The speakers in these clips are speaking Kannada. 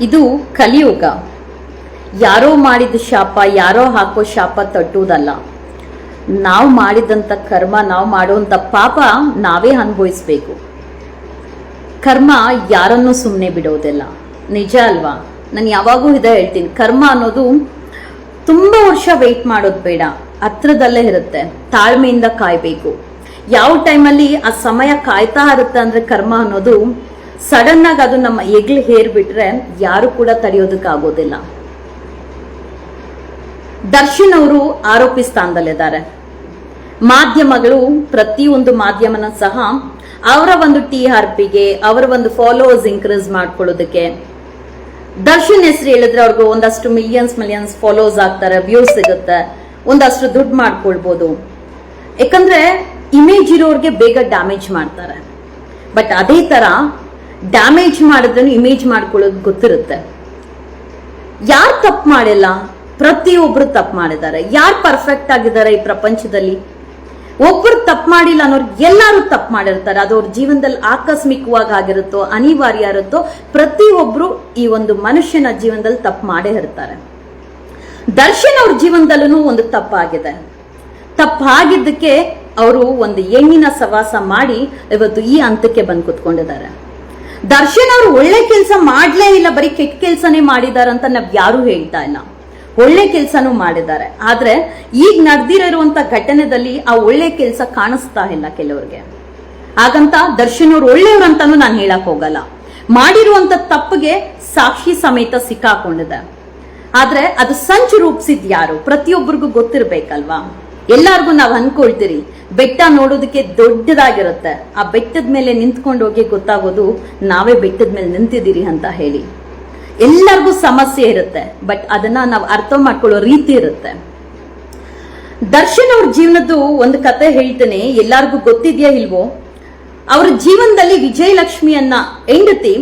ಇದು ಕಲಿಯುಗ. ಯಾರೋ ಮಾಡಿದ ಶಾಪ, ಯಾರೋ ಹಾಕೋ ಶಾಪ ತಟ್ಟುವುದಲ್ಲ. ನಾವು ಮಾಡಿದಂಥ ಕರ್ಮ, ನಾವು ಮಾಡುವಂಥ ಪಾಪ ನಾವೇ ಅನುಭವಿಸ್ಬೇಕು. ಕರ್ಮ ಯಾರನ್ನು ಸುಮ್ಮನೆ ಬಿಡೋದಿಲ್ಲ. ನಿಜ ಅಲ್ವಾ? ನಾನು ಯಾವಾಗೂ ಇದೇ ಹೇಳ್ತೀನಿ. ಕರ್ಮ ಅನ್ನೋದು ತುಂಬ ವರ್ಷ ವೆಯ್ಟ್ ಮಾಡೋದು ಬೇಡ. ಹತ್ರದಲ್ಲೇ ಇರುತ್ತೆ. ತಾಳ್ಮೆಯಿಂದ ಕಾಯಬೇಕು. ಯಾವ ಟೈಮಲ್ಲಿ ಆ ಸಮಯ ಕಾಯ್ತಾ ಇರುತ್ತೆ ಅಂದ್ರೆ ಕರ್ಮ ಅನ್ನೋದು ಸಡನ್ ಆಗಿ ಅದು ನಮ್ಮ ಹೆಗ್ಲು ಹೇರ್ಬಿಟ್ರೆ ಯಾರು ಕೂಡ ತಡೆಯೋದಕ್ಕಾಗೋದಿಲ್ಲ ದರ್ಶನ್ ಅವರು ಆರೋಪಿ ಸ್ಥಾನದಲ್ಲಿದ್ದಾರೆ. ಮಾಧ್ಯಮಗಳು ಪ್ರತಿಯೊಂದು ಮಾಧ್ಯಮನ ಸಹ ಅವರ ಒಂದು ಟಿ ಆರ್ ಪಿಗೆ ಅವರ ಒಂದು ಫಾಲೋವರ್ಸ್ ಇನ್ಕ್ರೀಸ್ ಮಾಡ್ಕೊಳ್ಳೋದಕ್ಕೆ. ದರ್ಶನ್ ಹೆಸರು ಹೇಳಿದ್ರೆ ಅವ್ರಿಗೆ ಒಂದಷ್ಟು ಮಿಲಿಯನ್ಸ್ ಮಿಲಿಯನ್ಸ್ ಫಾಲೋವರ್ಸ್ ಆಗ್ತಾರೆ ವ್ಯೂಸ್ ಸಿಗುತ್ತೆ, ಒಂದಷ್ಟು ದುಡ್ಡು ಮಾಡ್ಕೊಳ್ಬೋದು. ಯಾಕಂದ್ರೆ ಇಮೇಜ್ ಇರೋರಿಗೆ ಬೇಗ ಡ್ಯಾಮೇಜ್ ಮಾಡ್ತಾರೆ. ಬಟ್ ಅದೇ ತರ ಡ್ಯಾಮೇಜ್ ಮಾಡೋದನ್ನು ಇಮೇಜ್ ಮಾಡ್ಕೊಳ್ಳೋದು ಗೊತ್ತಿರುತ್ತೆ. ಯಾರು ತಪ್ಪು ಮಾಡಿಲ್ಲ? ಪ್ರತಿಯೊಬ್ರು ತಪ್ಪು ಮಾಡಿದ್ದಾರೆ. ಯಾರು ಪರ್ಫೆಕ್ಟ್ ಆಗಿದ್ದಾರೆ ಈ ಪ್ರಪಂಚದಲ್ಲಿ? ಒಬ್ರು ತಪ್ಪು ಮಾಡಿಲ್ಲ ಅನ್ನೋರು ಎಲ್ಲರೂ ತಪ್ಪು ಮಾಡಿರ್ತಾರೆ. ಅದು ಅವ್ರ ಜೀವನದಲ್ಲಿ ಆಕಸ್ಮಿಕವಾಗಿ ಆಗಿರುತ್ತೋ, ಅನಿವಾರ್ಯ ಇರುತ್ತೋ, ಪ್ರತಿಯೊಬ್ರು ಈ ಒಂದು ಮನುಷ್ಯನ ಜೀವನದಲ್ಲಿ ತಪ್ಪು ಮಾಡೇ ಇರ್ತಾರೆ. ದರ್ಶನ್ ಅವ್ರ ಜೀವನದಲ್ಲೂ ಒಂದು ತಪ್ಪಾಗಿದೆ. ತಪ್ಪಾಗಿದ್ದಕ್ಕೆ ಅವರು ಒಂದು ಹೆಣ್ಣಿನ ಸವಾಸ ಮಾಡಿ ಇವತ್ತು ಈ ಹಂತಕ್ಕೆ ಬಂದು ಕುತ್ಕೊಂಡಿದ್ದಾರೆ. ದರ್ಶನ್ ಅವರು ಒಳ್ಳೆ ಕೆಲಸ ಮಾಡ್ಲೇ ಇಲ್ಲ, ಬರೀ ಕೆಟ್ಟ ಕೆಲಸನೇ ಮಾಡಿದಾರೆ ಅಂತ ನಾವ್ ಯಾರು ಹೇಳ್ತಾ ಇಲ್ಲ. ಒಳ್ಳೆ ಕೆಲಸನೂ ಮಾಡಿದ್ದಾರೆ. ಆದ್ರೆ ಈಗ ನಡೆದಿರುವಂತ ಘಟನೆದಲ್ಲಿ ಆ ಒಳ್ಳೆ ಕೆಲಸ ಕಾಣಿಸ್ತಾ ಇಲ್ಲ ಕೆಲವ್ರಿಗೆ. ಹಾಗಂತ ದರ್ಶನ್ ಅವ್ರು ಒಳ್ಳೆಯವ್ರು ಅಂತಾನು ನಾನು ಹೇಳಕ್ ಹೋಗಲ್ಲ. ಮಾಡಿರುವಂತ ತಪ್ಪಿಗೆ ಸಾಕ್ಷಿ ಸಮೇತ ಸಿಕ್ಕಾಕೊಂಡಿದೆ. ಆದ್ರೆ ಅದು ಸಂಚು ರೂಪಿಸಿದ್ ಯಾರು? ಪ್ರತಿಯೊಬ್ಬರಿಗೂ ಗೊತ್ತಿರ್ಬೇಕಲ್ವಾ? ಎಲ್ಲಾರ್ಗು ನಾವು ಅನ್ಕೊಳ್ತೀರಿ, ಬೆಟ್ಟ ನೋಡೋದಕ್ಕೆ ದೊಡ್ಡದಾಗಿರುತ್ತೆ. ಆ ಬೆಟ್ಟದ ಮೇಲೆ ನಿಂತ್ಕೊಂಡು ಹೋಗಿ ಗೊತ್ತಾಗೋದು ನಾವೇ ಬೆಟ್ಟದ ಮೇಲೆ ನಿಂತಿದ್ದೀರಿ ಅಂತ ಹೇಳಿ. ಎಲ್ಲರಿಗೂ ಸಮಸ್ಯೆ ಇರುತ್ತೆ, ಬಟ್ ಅದನ್ನ ನಾವು ಅರ್ಥ ಮಾಡ್ಕೊಳ್ಳೋ ರೀತಿ ಇರುತ್ತೆ. ದರ್ಶನ್ ಅವ್ರ ಜೀವನದ್ದು ಒಂದು ಕತೆ ಹೇಳ್ತೇನೆ, ಎಲ್ಲಾರ್ಗೂ ಗೊತ್ತಿದ್ಯಾ ಇಲ್ವೋ? ಅವ್ರ ಜೀವನದಲ್ಲಿ ವಿಜಯಲಕ್ಷ್ಮಿಯನ್ನ ಹೆಂಡತಿ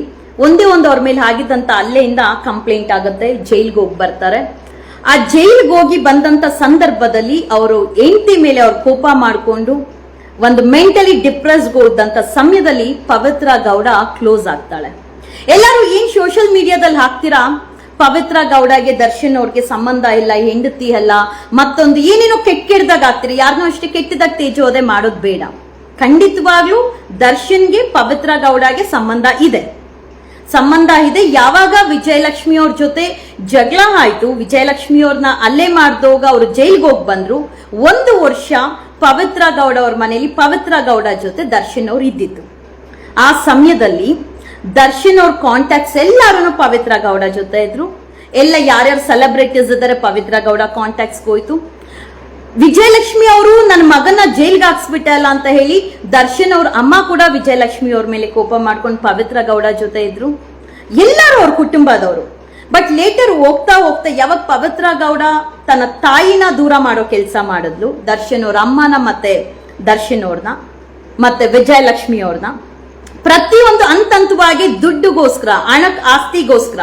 ಒಂದೇ ಒಂದು ಅವ್ರ ಮೇಲೆ ಆಗಿದ್ದಂತ ಅಲ್ಲೆಯಿಂದ ಕಂಪ್ಲೇಂಟ್ ಆಗುತ್ತೆ ಜೈಲ್ಗೆ ಹೋಗಿ ಬರ್ತಾರೆ. ಆ ಜೈಲ್ಗೆ ಹೋಗಿ ಬಂದಂತ ಸಂದರ್ಭದಲ್ಲಿ ಅವರು ಹೆಂಡತಿ ಮೇಲೆ ಅವ್ರು ಕೋಪ ಮಾಡಿಕೊಂಡು ಒಂದು ಮೆಂಟಲಿ ಡಿಪ್ರೆಸ್ ಹೋದಂತ ಸಮಯದಲ್ಲಿ ಪವಿತ್ರ ಗೌಡ ಕ್ಲೋಸ್ ಆಗ್ತಾಳೆ. ಎಲ್ಲರೂ ಏನ್ ಸೋಷಿಯಲ್ ಮೀಡಿಯಾದಲ್ಲಿ ಹಾಕ್ತೀರಾ? ಪವಿತ್ರ ಗೌಡಗೆ ದರ್ಶನ್ ಅವ್ರಿಗೆ ಸಂಬಂಧ ಇಲ್ಲ, ಹೆಂಡತಿ ಅಲ್ಲ, ಮತ್ತೊಂದು ಏನೇನೋ ಕೆಟ್ಟ ಕೆಡ್ದಾಗ ಆಗ್ತೀರಿ ಯಾರನ್ನೂ ಅಷ್ಟೇ ಕೆಟ್ಟದಾಗ ತೇಜೋದೆ ಮಾಡೋದು ಬೇಡ. ಖಂಡಿತವಾಗ್ಲೂ ದರ್ಶನ್ಗೆ ಪವಿತ್ರ ಗೌಡಗೆ ಸಂಬಂಧ ಇದೆ. ಸಂಬಂಧ ಇದೆ. ಯಾವಾಗ ವಿಜಯಲಕ್ಷ್ಮಿ ಅವ್ರ ಜೊತೆ ಜಗಳ ಆಯ್ತು, ವಿಜಯಲಕ್ಷ್ಮಿ ಅವ್ರನ್ನ ಅಲ್ಲೇ ಮಾಡ್ದೋಗ ಅವರು ಜೈಲ್ಗೆ ಹೋಗಿ ಬಂದ್ರು. ಒಂದು ವರ್ಷ ಪವಿತ್ರ ಗೌಡ ಅವ್ರ ಮನೆಯಲ್ಲಿ ಪವಿತ್ರ ಗೌಡ ಜೊತೆ ದರ್ಶನ್ ಅವ್ರು ಇದ್ದಿದ್ದು ಆ ಸಮಯದಲ್ಲಿ ದರ್ಶನ್ ಅವ್ರ ಕಾಂಟ್ಯಾಕ್ಟ್ಸ್ ಎಲ್ಲಾರು ಪವಿತ್ರ ಗೌಡ ಜೊತೆ ಇದ್ರು. ಎಲ್ಲ ಯಾರ್ಯಾರು ಸೆಲೆಬ್ರಿಟೀಸ್ ಇದ್ದಾರೆ ಪವಿತ್ರ ಗೌಡ ಕಾಂಟ್ಯಾಕ್ಟ್ಸ್ ಹೋಯ್ತು ವಿಜಯಲಕ್ಷ್ಮಿ ಅವರು ನನ್ನ ಮಗನ ಜೈಲ್ಗೆ ಹಾಕ್ಸ್ಬಿಟ್ಟಲ್ಲ ಅಂತ ಹೇಳಿ ದರ್ಶನ್ ಅವ್ರ ಅಮ್ಮ ಕೂಡ ವಿಜಯಲಕ್ಷ್ಮಿ ಅವ್ರ ಮೇಲೆ ಕೋಪ ಮಾಡ್ಕೊಂಡು ಪವಿತ್ರ ಗೌಡ ಜೊತೆ ಇದ್ರು. ಎಲ್ಲರೂ ಅವ್ರ ಕುಟುಂಬದವರು. ಬಟ್ ಲೇಟರ್ ಹೋಗ್ತಾ ಹೋಗ್ತಾ ಯಾವಾಗ ಪವಿತ್ರ ಗೌಡ ತನ್ನ ತಾಯಿನ ದೂರ ಮಾಡೋ ಕೆಲಸ ಮಾಡಿದ್ಲು, ದರ್ಶನ್ ಅವ್ರ ಅಮ್ಮನ ಮತ್ತೆ ದರ್ಶನ್ ಅವ್ರನ್ನ, ಮತ್ತೆ ವಿಜಯಲಕ್ಷ್ಮಿ ಅವ್ರನ್ನ, ಪ್ರತಿಯೊಂದು ಹಂತ ಹಂತವಾಗಿ ದುಡ್ಡುಗೋಸ್ಕರ ಹಣ ಆಸ್ತಿಗೋಸ್ಕರ.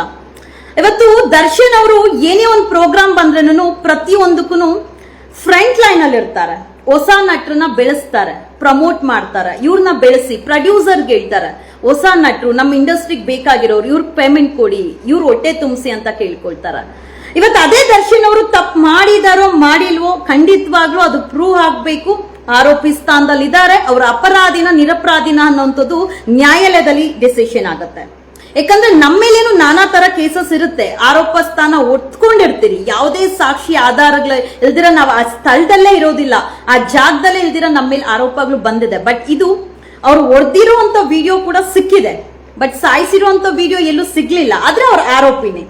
ಇವತ್ತು ದರ್ಶನ್ ಅವರು ಏನೇ ಒಂದು ಪ್ರೋಗ್ರಾಮ್ ಬಂದ್ರೂ ಪ್ರತಿಯೊಂದಕ್ಕೂ ಫ್ರಂಟ್ ಲೈನ್ ಅಲ್ಲಿ ಇರ್ತಾರೆ. ಹೊಸ ನಟರನ್ನ ಬೆಳೆಸ್ತಾರೆ, ಪ್ರಮೋಟ್ ಮಾಡ್ತಾರೆ, ಇವ್ರನ್ನ ಬೆಳೆಸಿ ಪ್ರೊಡ್ಯೂಸರ್ಗೆ ಹೇಳ್ತಾರೆ. ಹೊಸ ನಟರು ನಮ್ಮ ಇಂಡಸ್ಟ್ರಿಗೆ ಬೇಕಾಗಿರೋರು ಇವ್ರಿಗೆ ಪೇಮೆಂಟ್ ಕೊಡಿ, ಇವ್ರು ಹೊಟ್ಟೆ ತುಂಬಿಸಿ ಅಂತ ಕೇಳ್ಕೊಳ್ತಾರೆ. ಇವತ್ತು ಅದೇ ದರ್ಶನ್ ಅವರು ತಪ್ಪು ಮಾಡಿದಾರೋ ಮಾಡಿಲ್ವೋ, ಖಂಡಿತವಾಗ್ಲೂ ಅದು ಪ್ರೂವ್ ಆಗಬೇಕು. ಆರೋಪಿ ಸ್ಥಾನದಲ್ಲಿ ಇದ್ದಾರೆ ಅವರ ಅಪರಾಧಿನ ನಿರಪರಾಧಿನ ಅನ್ನೋಂಥದ್ದು ನ್ಯಾಯಾಲಯದಲ್ಲಿ ಡಿಸಿಷನ್ ಆಗುತ್ತೆ. ಯಾಕಂದ್ರೆ ನಮ್ಮೇಲೇನು ನಾನಾ ತರ ಕೇಸಸ್ ಇರುತ್ತೆ. ಆರೋಪ ಸ್ಥಾನ ಒತ್ಕೊಂಡಿರ್ತೀರಿ. ಯಾವುದೇ ಸಾಕ್ಷಿ ಆಧಾರಗಳ ಇಲ್ದಿರ ನಾವು ಆ ಸ್ಥಳದಲ್ಲೇ ಇರೋದಿಲ್ಲ. ಆ ಜಾಗದಲ್ಲೇ ಇಲ್ದಿರ ನಮ್ಮ ಮೇಲೆ ಆರೋಪಗಳು ಬಂದಿದೆ. ಬಟ್ ಇದು ಅವ್ರು ಒಡ್ದಿರುವಂತ ವಿಡಿಯೋ ಕೂಡ ಸಿಕ್ಕಿದೆ. ಬಟ್ ಸಾಯಿಸಿರುವಂತ ವಿಡಿಯೋ ಎಲ್ಲೂ ಸಿಗ್ಲಿಲ್ಲ. ಆದ್ರೆ ಅವ್ರ ಆರೋಪಿನೇ.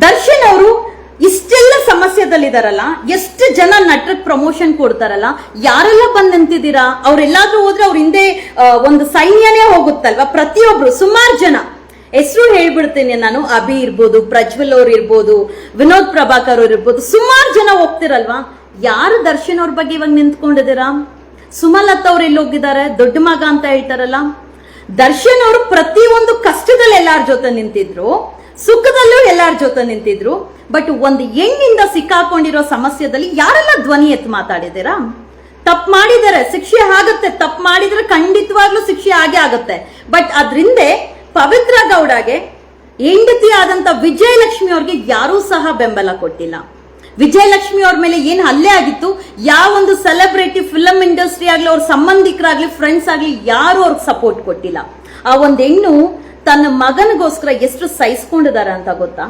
ದರ್ಶನ್ ಅವರು ಇಷ್ಟೆಲ್ಲ ಸಮಸ್ಯೆದಲ್ಲಿದಾರಲ್ಲ, ಎಷ್ಟು ಜನ ನಟರಿಗೆ ಪ್ರಮೋಷನ್ ಕೊಡ್ತಾರಲ್ಲ, ಯಾರೆಲ್ಲ ಬಂದ್ ನಿಂತಿದ್ದೀರಾ? ಅವ್ರೆಲ್ಲಾದ್ರೂ ಹೋದ್ರೆ ಅವ್ರ ಹಿಂದೆ ಒಂದು ಸೈನ್ಯನೇ ಹೋಗುತ್ತಲ್ವಾ? ಪ್ರತಿಯೊಬ್ರು, ಸುಮಾರು ಜನ. ಹೆಸರು ಹೇಳ್ಬಿಡ್ತೀನಿ ನಾನು, ಅಭಿ ಇರ್ಬೋದು, ಪ್ರಜ್ವಲ್ ಅವ್ರು ಇರ್ಬೋದು, ವಿನೋದ್ ಪ್ರಭಾಕರ್ ಅವ್ರು ಇರ್ಬೋದು, ಸುಮಾರು ಜನ ಹೋಗ್ತಿರಲ್ವಾ? ಯಾರು ದರ್ಶನ್ ಅವ್ರ ಬಗ್ಗೆ ಇವಾಗ ನಿಂತ್ಕೊಂಡಿದ್ದೀರಾ? ಸುಮಲತಾ ಅವ್ರು ಎಲ್ಲಿ ಹೋಗಿದ್ದಾರೆ? ದೊಡ್ಡ ಮಗ ಅಂತ ಹೇಳ್ತಾರಲ್ಲ? ದರ್ಶನ್ ಅವರು ಪ್ರತಿಯೊಂದು ಕಷ್ಟದಲ್ಲಿ ಎಲ್ಲಾರ ಜೊತೆ ನಿಂತಿದ್ರು. ಸುಖದಲ್ಲೂ ಎಲ್ಲಾರ ಜೊತೆ ನಿಂತಿದ್ರು ಬಟ್ ಒಂದು ಹೆಣ್ಣಿಂದ ಸಿಕ್ಕಾಕೊಂಡಿರೋ ಸಮಸ್ಯೆದಲ್ಲಿ ಯಾರೆಲ್ಲ ಧ್ವನಿ ಎತ್ತು ಮಾತಾಡಿದ್ದೀರಾ? ತಪ್ಪು ಮಾಡಿದರೆ ಶಿಕ್ಷೆ ಆಗುತ್ತೆ, ತಪ್ಪು ಮಾಡಿದ್ರೆ ಖಂಡಿತವಾಗ್ಲೂ ಶಿಕ್ಷೆ ಆಗೇ ಆಗುತ್ತೆ. ಬಟ್ ಅದ್ರಿಂದೆ ಪವಿತ್ರ ಗೌಡಗೆ ಹೆಂಡತಿ ಆದಂತ ವಿಜಯಲಕ್ಷ್ಮಿ ಅವ್ರಿಗೆ ಯಾರೂ ಸಹ ಬೆಂಬಲ ಕೊಟ್ಟಿಲ್ಲ. ವಿಜಯಲಕ್ಷ್ಮಿ ಅವ್ರ ಮೇಲೆ ಏನು ಹಲ್ಲೆ ಆಗಿತ್ತು, ಯಾವ ಒಂದು ಸೆಲೆಬ್ರಿಟಿ ಫಿಲಂ ಇಂಡಸ್ಟ್ರಿ ಆಗ್ಲಿ, ಅವ್ರ ಸಂಬಂಧಿಕರಾಗ್ಲಿ ಫ್ರೆಂಡ್ಸ್ ಆಗ್ಲಿ ಯಾರು ಅವ್ರಿಗೆ ಸಪೋರ್ಟ್ ಕೊಟ್ಟಿಲ್ಲ. ಆ ಒಂದು ಹೆಣ್ಣು ತನ್ನ ಮಗನಿಗೋಸ್ಕರ ಎಷ್ಟು ಸಹಿಸ್ಕೊಂಡಿದ್ದಾರೆ ಅಂತ ಗೊತ್ತಾ?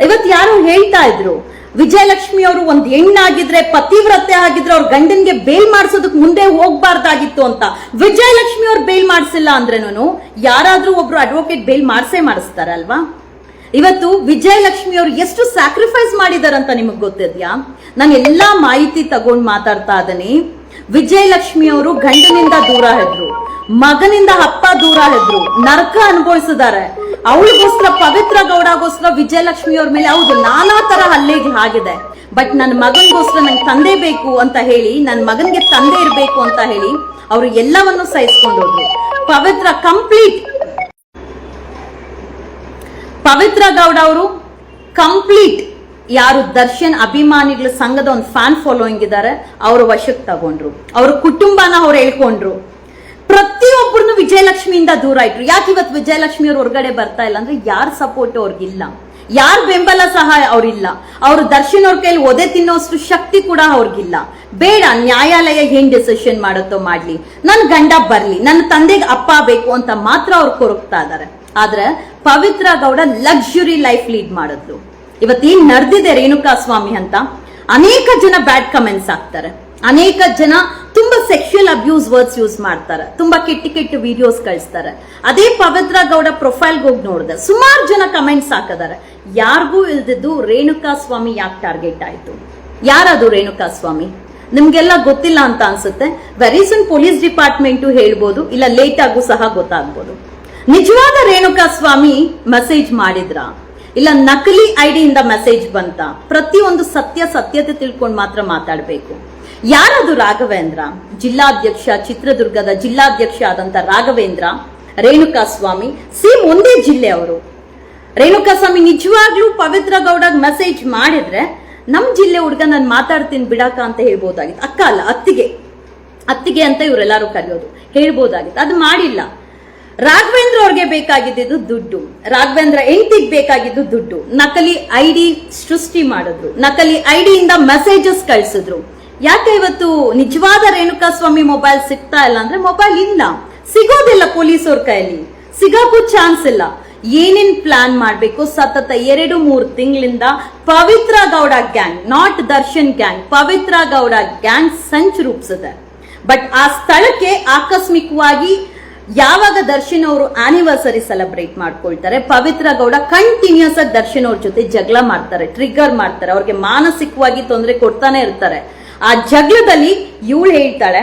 ಇವತ್ ಯಾರು ಹೇಳ್ತಾ ಇದ್ರು, ವಿಜಯಲಕ್ಷ್ಮಿ ಅವರು ಒಂದ್ ಹೆಣ್ಣಾಗಿದ್ರೆ, ಪತಿವ್ರತೆ ಆಗಿದ್ರೆ ಅವ್ರ ಗಂಡನ್ಗೆ ಬೇಲ್ ಮಾಡಿಸೋದಕ್ ಮುಂದೆ ಹೋಗ್ಬಾರ್ದಾಗಿತ್ತು ಅಂತ. ವಿಜಯಲಕ್ಷ್ಮಿ ಅವ್ರು ಬೇಲ್ ಮಾಡಿಸಿಲ್ಲ ಅಂದ್ರೇನು ಯಾರಾದ್ರೂ ಒಬ್ರು ಅಡ್ವೊಕೇಟ್ ಬೇಲ್ ಮಾಡಿಸೇ ಮಾಡಿಸ್ತಾರಲ್ವಾ? ಇವತ್ತು ವಿಜಯಲಕ್ಷ್ಮಿ ಅವರು ಎಷ್ಟು ಸ್ಯಾಕ್ರಿಫೈಸ್ ಮಾಡಿದಾರಂತ ನಿಮಗ್ ಗೊತ್ತಿದ್ಯಾ? ನಾನು ಎಲ್ಲಾ ಮಾಹಿತಿ ತಗೊಂಡ್ ಮಾತಾಡ್ತಾ ಇದ್ದೀನಿ. ವಿಜಯಲಕ್ಷ್ಮಿ ಅವರು ಗಂಡನಿಂದ ದೂರ ಇದ್ರು. ಮಗನಿಂದ ಅಪ್ಪ ದೂರ ಇದ್ರು ನರಕ ಅನುಭವಿಸಿದ್ದಾರೆ. ಅವಳಿಗೋಸ್ಕರ ಪವಿತ್ರ ಗೌಡಗೋಸ್ಕರ ವಿಜಯಲಕ್ಷ್ಮಿ ಅವ್ರ ಮೇಲೆ ಹೌದು, ನಾನಾ ತರ ಹಲ್ಲೆಗೆ ಆಗಿದೆ. ಬಟ್ ನನ್ನ ಮಗನಿಗೋಸ್ಕರ ನಂಗೆ ತಂದೆ ಬೇಕು ಅಂತ ಹೇಳಿ ನನ್ನ ಮಗನಿಗೆ ತಂದೆ ಇರಬೇಕು ಅಂತ ಹೇಳಿ ಅವರು ಎಲ್ಲವನ್ನು ಸಹಿಸ್ಕೊಂಡೋದ್ರು ಪವಿತ್ರ ಕಂಪ್ಲೀಟ್ ಪವಿತ್ರ ಗೌಡ ಅವರು ಕಂಪ್ಲೀಟ್ ಯಾರು ದರ್ಶನ್ ಅಭಿಮಾನಿಗಳ ಸಂಘದ ಒಂದು ಫ್ಯಾನ್ ಫಾಲೋಯಿಂಗ್ ಇದ್ದಾರೆ, ಅವ್ರ ವಶಕ್ಕೆ ತಗೊಂಡ್ರು. ಅವ್ರ ಕುಟುಂಬನ ಅವ್ರು ಹೇಳ್ಕೊಂಡ್ರು. ಪ್ರತಿಯೊಬ್ಬರನ್ನು ವಿಜಯಲಕ್ಷ್ಮಿಯಿಂದ ದೂರ ಇಟ್ರು. ಯಾಕೆ ಇವತ್ತು ವಿಜಯಲಕ್ಷ್ಮಿ ಅವ್ರು ಹೊರಗಡೆ ಬರ್ತಾ ಇಲ್ಲ ಅಂದ್ರೆ ಯಾರ ಸಪೋರ್ಟ್ ಅವ್ರಿಗಿಲ್ಲ ಯಾರ ಬೆಂಬಲ ಸಹ ಅವ್ರಿಲ್ಲ ಅವರು ದರ್ಶನ್ ಅವ್ರ ಕೈಲಿ ಒದೆ ತಿನ್ನೋಷ್ಟು ಶಕ್ತಿ ಕೂಡ ಅವ್ರಿಗಿಲ್ಲ ಬೇಡ, ನ್ಯಾಯಾಲಯ ಏನ್ ಡಿಸಿಷನ್ ಮಾಡುತ್ತೋ ಮಾಡ್ಲಿ. ನನ್ ಗಂಡ ಬರ್ಲಿ, ನನ್ನ ತಂದೆಗೆ ಅಪ್ಪ ಬೇಕು ಅಂತ ಮಾತ್ರ ಅವ್ರು ಕೊರಗ್ತಾ ಇದಾರೆ. ಆದ್ರೆ Pavitra Gowda luxury life lead ಮಾಡಿದ್ರು. ಇವತ್ತೇನ್ ನಡೆದಿದೆ ರೇಣುಕಾ ಸ್ವಾಮಿ ಅಂತ? ಅನೇಕ ಜನ ಬ್ಯಾಡ್ ಕಮೆಂಟ್ಸ್ ಆಗ್ತಾರೆ ಅನೇಕ ಜನ ತುಂಬಾ ಸೆಕ್ಷುಯಲ್ ಅಬ್ಯೂಸ್ ವರ್ಡ್ಸ್ ಯೂಸ್ ಮಾಡ್ತಾರೆ. ತುಂಬಾ ಕೆಟ್ಟ ಕೆಟ್ಟ ವಿಡಿಯೋಸ್ ಕಳಿಸ್ತಾರೆ. ಅದೇ ಪವಿತ್ರ ಗೌಡ ಪ್ರೊಫೈಲ್ ಹೋಗಿ ನೋಡಿದೆ. ಸುಮಾರು ಜನ ಕಮೆಂಟ್ಸ್ ಹಾಕಿದ್ದಾರೆ ಯಾರಿಗೂ ಇಲ್ದಿದ್ದು ರೇಣುಕಾ ಸ್ವಾಮಿ ಯಾಕೆ ಟಾರ್ಗೆಟ್ ಆಯ್ತು? ಯಾರದು ರೇಣುಕಾ ಸ್ವಾಮಿ? ನಿಮ್ಗೆಲ್ಲ ಗೊತ್ತಿಲ್ಲ ಅಂತ ಅನ್ಸುತ್ತೆ. ವೆರಿ ಸನ್ ಪೊಲೀಸ್ ಡಿಪಾರ್ಟ್ಮೆಂಟ್ ಹೇಳ್ಬೋದು, ಇಲ್ಲ ಲೇಟ್ ಆಗು ಸಹ ಗೊತ್ತಾಗ್ಬೋದು. ನಿಜವಾದ ರೇಣುಕಾ ಸ್ವಾಮಿ ಮೆಸೇಜ್ ಮಾಡಿದ್ರ? ಇಲ್ಲ ನಕಲಿ ಐಡಿಯಿಂದ ಮೆಸೇಜ್ ಬಂತ? ಪ್ರತಿಯೊಂದು ಸತ್ಯ ಸತ್ಯತೆ ತಿಳ್ಕೊಂಡು ಮಾತ್ರ ಮಾತಾಡಬೇಕು. ಯಾರದು ರಾಘವೇಂದ್ರ? ಜಿಲ್ಲಾಧ್ಯಕ್ಷ ಚಿತ್ರದುರ್ಗದ ಜಿಲ್ಲಾಧ್ಯಕ್ಷ ಆದಂತ ರಾಘವೇಂದ್ರ ರೇಣುಕಾ ಸ್ವಾಮಿ ಸೇಮ್ ಒಂದೇ ಜಿಲ್ಲೆ ಅವರು. ರೇಣುಕಾ ಸ್ವಾಮಿ ನಿಜವಾಗ್ಲೂ ಪವಿತ್ರ ಗೌಡಗ್ ಮೆಸೇಜ್ ಮಾಡಿದ್ರೆ ನಮ್ ಜಿಲ್ಲೆ ಹುಡುಗ ನಾನು ಮಾತಾಡ್ತೀನಿ ಬಿಡಾಕ ಅಂತ ಹೇಳ್ಬೋದಾಗಿತ್ತು. ಅಕ್ಕ ಅಲ್ಲ, ಅತ್ತಿಗೆ. ಅತ್ತಿಗೆ ಅಂತ ಇವರೆಲ್ಲರೂ ಕರೆಯೋದು. ಹೇಳ್ಬೋದಾಗಿತ್ತು. ಅದು ಮಾಡಿಲ್ಲ. ರಾಘವೇಂದ್ರ ಅವ್ರಿಗೆ ಬೇಕಾಗಿದ್ದು ದುಡ್ಡು. ರಾಘವೇಂದ್ರ ಎಂಟಿಗ್ ಬೇಕಾಗಿದ್ದು ದುಡ್ಡು. ನಕಲಿ ಐಡಿ ಸೃಷ್ಟಿ ಮಾಡಿದ್ರು. ನಕಲಿ ಐಡಿಯಿಂದ ಮೆಸೇಜಸ್ ಕಳಿಸಿದ್ರು. ಯಾಕೆ ಇವತ್ತು ನಿಜವಾದ ರೇಣುಕಾ ಸ್ವಾಮಿ ಮೊಬೈಲ್ ಸಿಗ್ತಾ ಇಲ್ಲ ಅಂದ್ರೆ ಮೊಬೈಲ್ ಇಲ್ಲ. ಸಿಗೋದಿಲ್ಲ ಪೊಲೀಸವ್ರ ಕೈಯಲ್ಲಿ ಸಿಗಕ್ಕೂ ಚಾನ್ಸ್ ಇಲ್ಲ. ಏನೇನ್ ಪ್ಲಾನ್ ಮಾಡ್ಬೇಕು? ಸತತ ಎರಡು, ಮೂರು ತಿಂಗಳಿಂದ Pavitra Gowda gang, not Darshan gang, Pavitra Gowda gang ಸಂಚು ರೂಪಿಸಿದೆ ಬಟ್ ಆ ಸ್ಥಳಕ್ಕೆ ಆಕಸ್ಮಿಕವಾಗಿ ಯಾವಾಗ ದರ್ಶನ್ ಅವರು ಆನಿವರ್ಸರಿ ಸೆಲೆಬ್ರೇಟ್ ಮಾಡ್ಕೊಳ್ತಾರೆ, ಪವಿತ್ರ ಗೌಡ ಕಂಟಿನ್ಯೂಸ್ ಆಗಿ ದರ್ಶನ್ ಅವ್ರ ಜೊತೆ ಜಗಳ ಮಾಡ್ತಾರೆ ಟ್ರಿಗರ್ ಮಾಡ್ತಾರೆ, ಅವ್ರಿಗೆ ಮಾನಸಿಕವಾಗಿ ತೊಂದರೆ ಕೊಡ್ತಾನೆ ಇರ್ತಾರೆ. ಆ ಜಗಳದಲ್ಲಿ ಇವಳು ಹೇಳ್ತಾಳೆ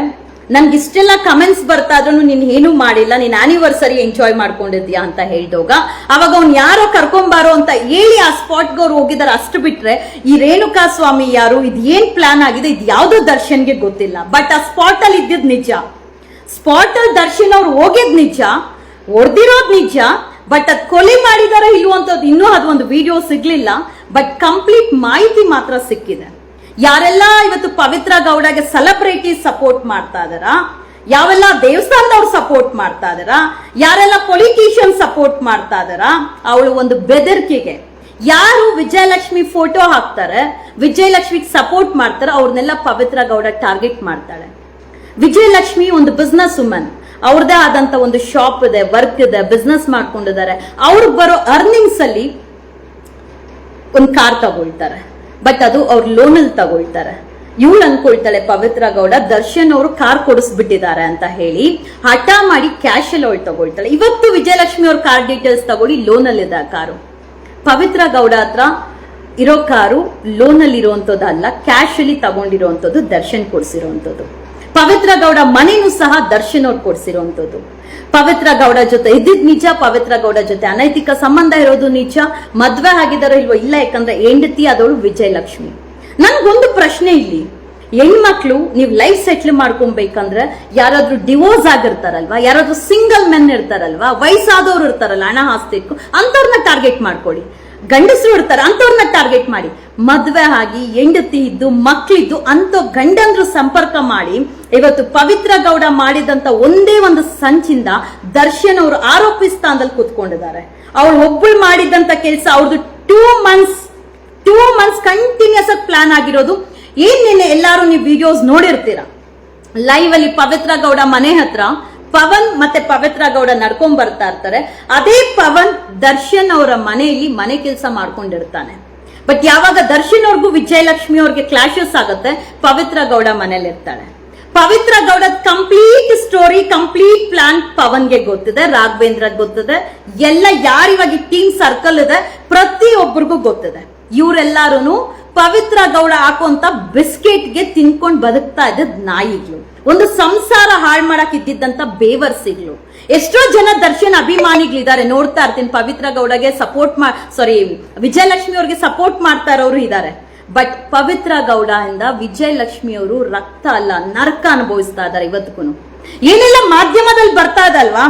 ನನ್ಗೆ ಇಷ್ಟೆಲ್ಲ ಕಮೆಂಟ್ಸ್ ಬರ್ತಾ ಇದ್ರು ನೀನ್ ಏನು ಮಾಡಿಲ್ಲ, ನೀನ್ ಆನಿವರ್ಸರಿ ಎಂಜಾಯ್ ಮಾಡ್ಕೊಂಡಿದ್ಯಾ ಅಂತ ಹೇಳಿದೋಗ, ಅವಾಗ ಅವ್ನ್ ಯಾರೋ ಕರ್ಕೊಂಬಾರೋ ಅಂತ ಹೇಳಿ ಆ ಸ್ಪಾಟ್ಗೆ ಅವ್ರು ಹೋಗಿದಾರೆ. ಅಷ್ಟು ಬಿಟ್ರೆ, ಈ ರೇಣುಕಾ ಸ್ವಾಮಿ ಯಾರು, ಇದು ಏನ್ ಪ್ಲಾನ್ ಆಗಿದೆ, ಇದು ಯಾವ್ದು ದರ್ಶನ್ಗೆ ಗೊತ್ತಿಲ್ಲ. ಬಟ್ ಆ ಸ್ಪಾಟ್ ಅಲ್ಲಿ ಇದ್ದಿದ್ ನಿಜ. ಸ್ಪಾಟ್ ಅಲ್ಲಿ ದರ್ಶನ್ ಅವ್ರು ಹೋಗಿದ್ ನಿಜ, ಹೊಡೆದಿರೋದ್ ನಿಜ ಬಟ್ ಅದ್ ಕೊಲೆ ಮಾಡಿದಾರ ಇಲ್ವಂತದ್ದು ಇನ್ನೂ ಅದೊಂದು ವಿಡಿಯೋ ಸಿಗ್ಲಿಲ್ಲ ಬಟ್ ಕಂಪ್ಲೀಟ್ ಮಾಹಿತಿ ಮಾತ್ರ ಸಿಕ್ಕಿದೆ. ಯಾರೆಲ್ಲ ಇವತ್ತು ಪವಿತ್ರ ಗೌಡಗೆ ಸೆಲೆಬ್ರಿಟಿ ಸಪೋರ್ಟ್ ಮಾಡ್ತಾ ಇದಾರ ಯಾವೆಲ್ಲ ದೇವಸ್ಥಾನದವ್ರು ಸಪೋರ್ಟ್ ಮಾಡ್ತಾ ಇದಾರ ಯಾರೆಲ್ಲ ಪೊಲಿಟಿಷಿಯನ್ ಸಪೋರ್ಟ್ ಮಾಡ್ತಾ ಇದಾರ ಅವಳು ಒಂದು ಬೆದರಿಕೆಗೆ. ಯಾರು ವಿಜಯಲಕ್ಷ್ಮಿ ಫೋಟೋ ಹಾಕ್ತಾರೆ, ವಿಜಯಲಕ್ಷ್ಮಿಗೆ ಸಪೋರ್ಟ್ ಮಾಡ್ತಾರೆ, ಅವ್ರನ್ನೆಲ್ಲ ಪವಿತ್ರ ಗೌಡ ಟಾರ್ಗೆಟ್ ಮಾಡ್ತಾಳೆ. ವಿಜಯಲಕ್ಷ್ಮಿ ಒಂದು ಬಿಸ್ನೆಸ್ ವುಮನ್ ಅವ್ರದೇ ಆದಂತ ಒಂದು ಶಾಪ್ ಇದೆ ವರ್ಕ್ ಇದೆ ಬಿಸ್ನೆಸ್ ಮಾಡ್ಕೊಂಡಿದ್ದಾರೆ. ಅವ್ರಿಗೆ ಬರೋ ಅರ್ನಿಂಗ್ಸ್ ಅಲ್ಲಿ ಒಂದು ಕಾರ್ ತಗೊಳ್ತಾರೆ. ಬಟ್ ಅದು ಅವ್ರು ಲೋನಲ್ಲಿ ತಗೊಳ್ತಾರೆ. ಇವಳು ಅನ್ಕೊಳ್ತಾಳೆ ಪವಿತ್ರ ಗೌಡ, ದರ್ಶನ್ ಅವರು ಕಾರ್ ಕೊಡಿಸ್ಬಿಟ್ಟಿದ್ದಾರೆ ಅಂತ ಹೇಳಿ, ಹಠ ಮಾಡಿ ಕ್ಯಾಶ್ ಅಲ್ಲಿ ಅವಳು ತಗೊಳ್ತಾಳೆ. ಇವತ್ತು ವಿಜಯಲಕ್ಷ್ಮಿ ಅವ್ರ ಕಾರ್ ಡೀಟೇಲ್ಸ್ ತಗೊಳ್ಳಿ ಆ ಕಾರು ಪವಿತ್ರ ಗೌಡ ಹತ್ರ ಇರೋ ಕಾರು ಲೋನಲ್ಲಿ ಇರುವಂತದ್ದಲ್ಲ ಕ್ಯಾಶ್ ಅಲ್ಲಿ ತಗೊಂಡಿರುವಂತದ್ದು ದರ್ಶನ್ ಕೊಡಿಸಿರುವಂತದ್ದು. ಪವಿತ್ರ ಗೌಡ ಮನೆಯೂ ಸಹ ದರ್ಶನ್ ಅವ್ರು ಪವಿತ್ರ ಗೌಡ ಜೊತೆ ಇದ್ದಿದ್ ನಿಜ, ಪವಿತ್ರ ಗೌಡ ಜೊತೆ ಅನೈತಿಕ ಸಂಬಂಧ ಇರೋದು ನಿಜ, ಮದ್ವೆ ಆಗಿದಾರೋ ಇಲ್ವೋ ಇಲ್ಲ, ಯಾಕಂದ್ರೆ ಹೆಂಡತಿ ಆದವಳು ವಿಜಯಲಕ್ಷ್ಮಿ. ನನ್ಗೊಂದು ಪ್ರಶ್ನೆ ಇಲ್ಲಿ. ಹೆಣ್ಮಕ್ಳು ನೀವು ಲೈಫ್ ಸೆಟ್ಲ್ ಮಾಡ್ಕೊಬೇಕಂದ್ರೆ ಯಾರಾದ್ರೂ ಡಿವೋರ್ಸ್ ಆಗಿರ್ತಾರಲ್ವಾ? ಯಾರಾದ್ರೂ ಸಿಂಗಲ್ ಮೆನ್ ಇರ್ತಾರಲ್ವಾ? ವಯಸ್ಸಾದವ್ರು ಇರ್ತಾರಲ್ಲ, ಹಣ ಆಸ್ತಿ ಅಂತವ್ರನ್ನ ಟಾರ್ಗೆಟ್ ಮಾಡ್ಕೊಳ್ಳಿ. ಗಂಡಸರು ಇರ್ತಾರೆ ಅಂತವ್ರನ್ನ ಟಾರ್ಗೆಟ್ ಮಾಡಿ. ಮದ್ವೆ ಆಗಿ, ಹೆಂಡತಿ ಇದ್ದು, ಮಕ್ಳಿದ್ದು ಅಂತ ಗಂಡಂದ್ರು ಸಂಪರ್ಕ ಮಾಡಿ ಇವತ್ತು ಪವಿತ್ರ ಗೌಡ ಮಾಡಿದಂತ ಒಂದೇ ಒಂದು ಸಂಚಿಂದ ದರ್ಶನ್ ಅವರು ಆರೋಪಿ ಸ್ಥಾನದಲ್ಲಿ ಕೂತ್ಕೊಂಡಿದ್ದಾರೆ. ಅವ್ರು ಒಬ್ಬಳು ಮಾಡಿದಂತ ಕೆಲಸ ಅವ್ರದ್ದು two months two months continuous ಆಗಿ ಪ್ಲಾನ್ ಆಗಿರೋದು. ಏನ್ ನಿನ್ನೆ ಎಲ್ಲಾರು ನೀವು ವಿಡಿಯೋಸ್ ನೋಡಿರ್ತೀರಾ? ಲೈವ್ ಅಲ್ಲಿ ಪವಿತ್ರ ಗೌಡ ಮನೆ ಹತ್ರ ಪವನ್ ಮತ್ತೆ ಪವಿತ್ರ ಗೌಡ ನಡ್ಕೊಂಡ್ ಬರ್ತಾ ಇರ್ತಾರೆ. ಅದೇ ಪವನ್ ದರ್ಶನ್ ಅವರ ಮನೆಯಲ್ಲಿ ಮನೆ ಕೆಲಸ ಮಾಡ್ಕೊಂಡಿರ್ತಾನೆ. ಬಟ್ ಯಾವಾಗ ದರ್ಶನ್ ಅವ್ರಿಗೂ ವಿಜಯಲಕ್ಷ್ಮಿ ಅವ್ರಿಗೆ ಕ್ಲಾಶಸ್ ಆಗುತ್ತೆ, ಪವಿತ್ರ ಗೌಡ ಮನೇಲಿ ಇರ್ತಾಳೆ Pavitra Gowda complete story complete plan ಪವನ್ಗೆ ಗೊತ್ತಿದೆ, ರಾಘವೇಂದ್ರ ಗೊತ್ತಿದೆ. ಎಲ್ಲ ಯಾರಿವಾಗ ಟೀಮ್ ಸರ್ಕಲ್ ಇದೆ ಪ್ರತಿಯೊಬ್ಬರಿಗೂ ಗೊತ್ತಿದೆ. ಇವರೆಲ್ಲಾರು ಪವಿತ್ರ ಗೌಡ ಹಾಕುವಂತ ಬಿಸ್ಕೆಟ್ಗೆ ತಿನ್ಕೊಂಡ್ ಬದುಕ್ತಾ ಇದ್ದ ನಾಯಿಗಳು. ಒಂದು ಸಂಸಾರ ಹಾಳು ಮಾಡಕ್ ಇದ್ದಿದ್ದಂತ ಬೇವರ್ಸಿಗಳು. ಎಷ್ಟೋ ಜನ ದರ್ಶನ್ ಅಭಿಮಾನಿಗಳಿದ್ದಾರೆ, ನೋಡ್ತಾ ಇರ್ತೀನಿ. ಪವಿತ್ರ ಗೌಡಗೆ ಸಪೋರ್ಟ್ ಮಾ ಸಾರಿ ವಿಜಯಲಕ್ಷ್ಮಿ ಅವ್ರಿಗೆ ಸಪೋರ್ಟ್ ಮಾಡ್ತಾ ಇರೋರು ಇದ್ದಾರೆ. ಬಟ್ ಪವಿತ್ರ ಗೌಡ ಇಂದ ವಿಜಯಲಕ್ಷ್ಮಿ ಅವರು ರಕ್ತ ಅಲ್ಲ, ನರಕ ಅನುಭವಿಸ್ತಾ ಇದ್ದಾರೆ ಇವತ್ತಿಗೂ ಏನೆಲ್ಲ ಮಾಧ್ಯಮದಲ್ಲಿ ಬರ್ತಾ ಇದಲ್ವಾ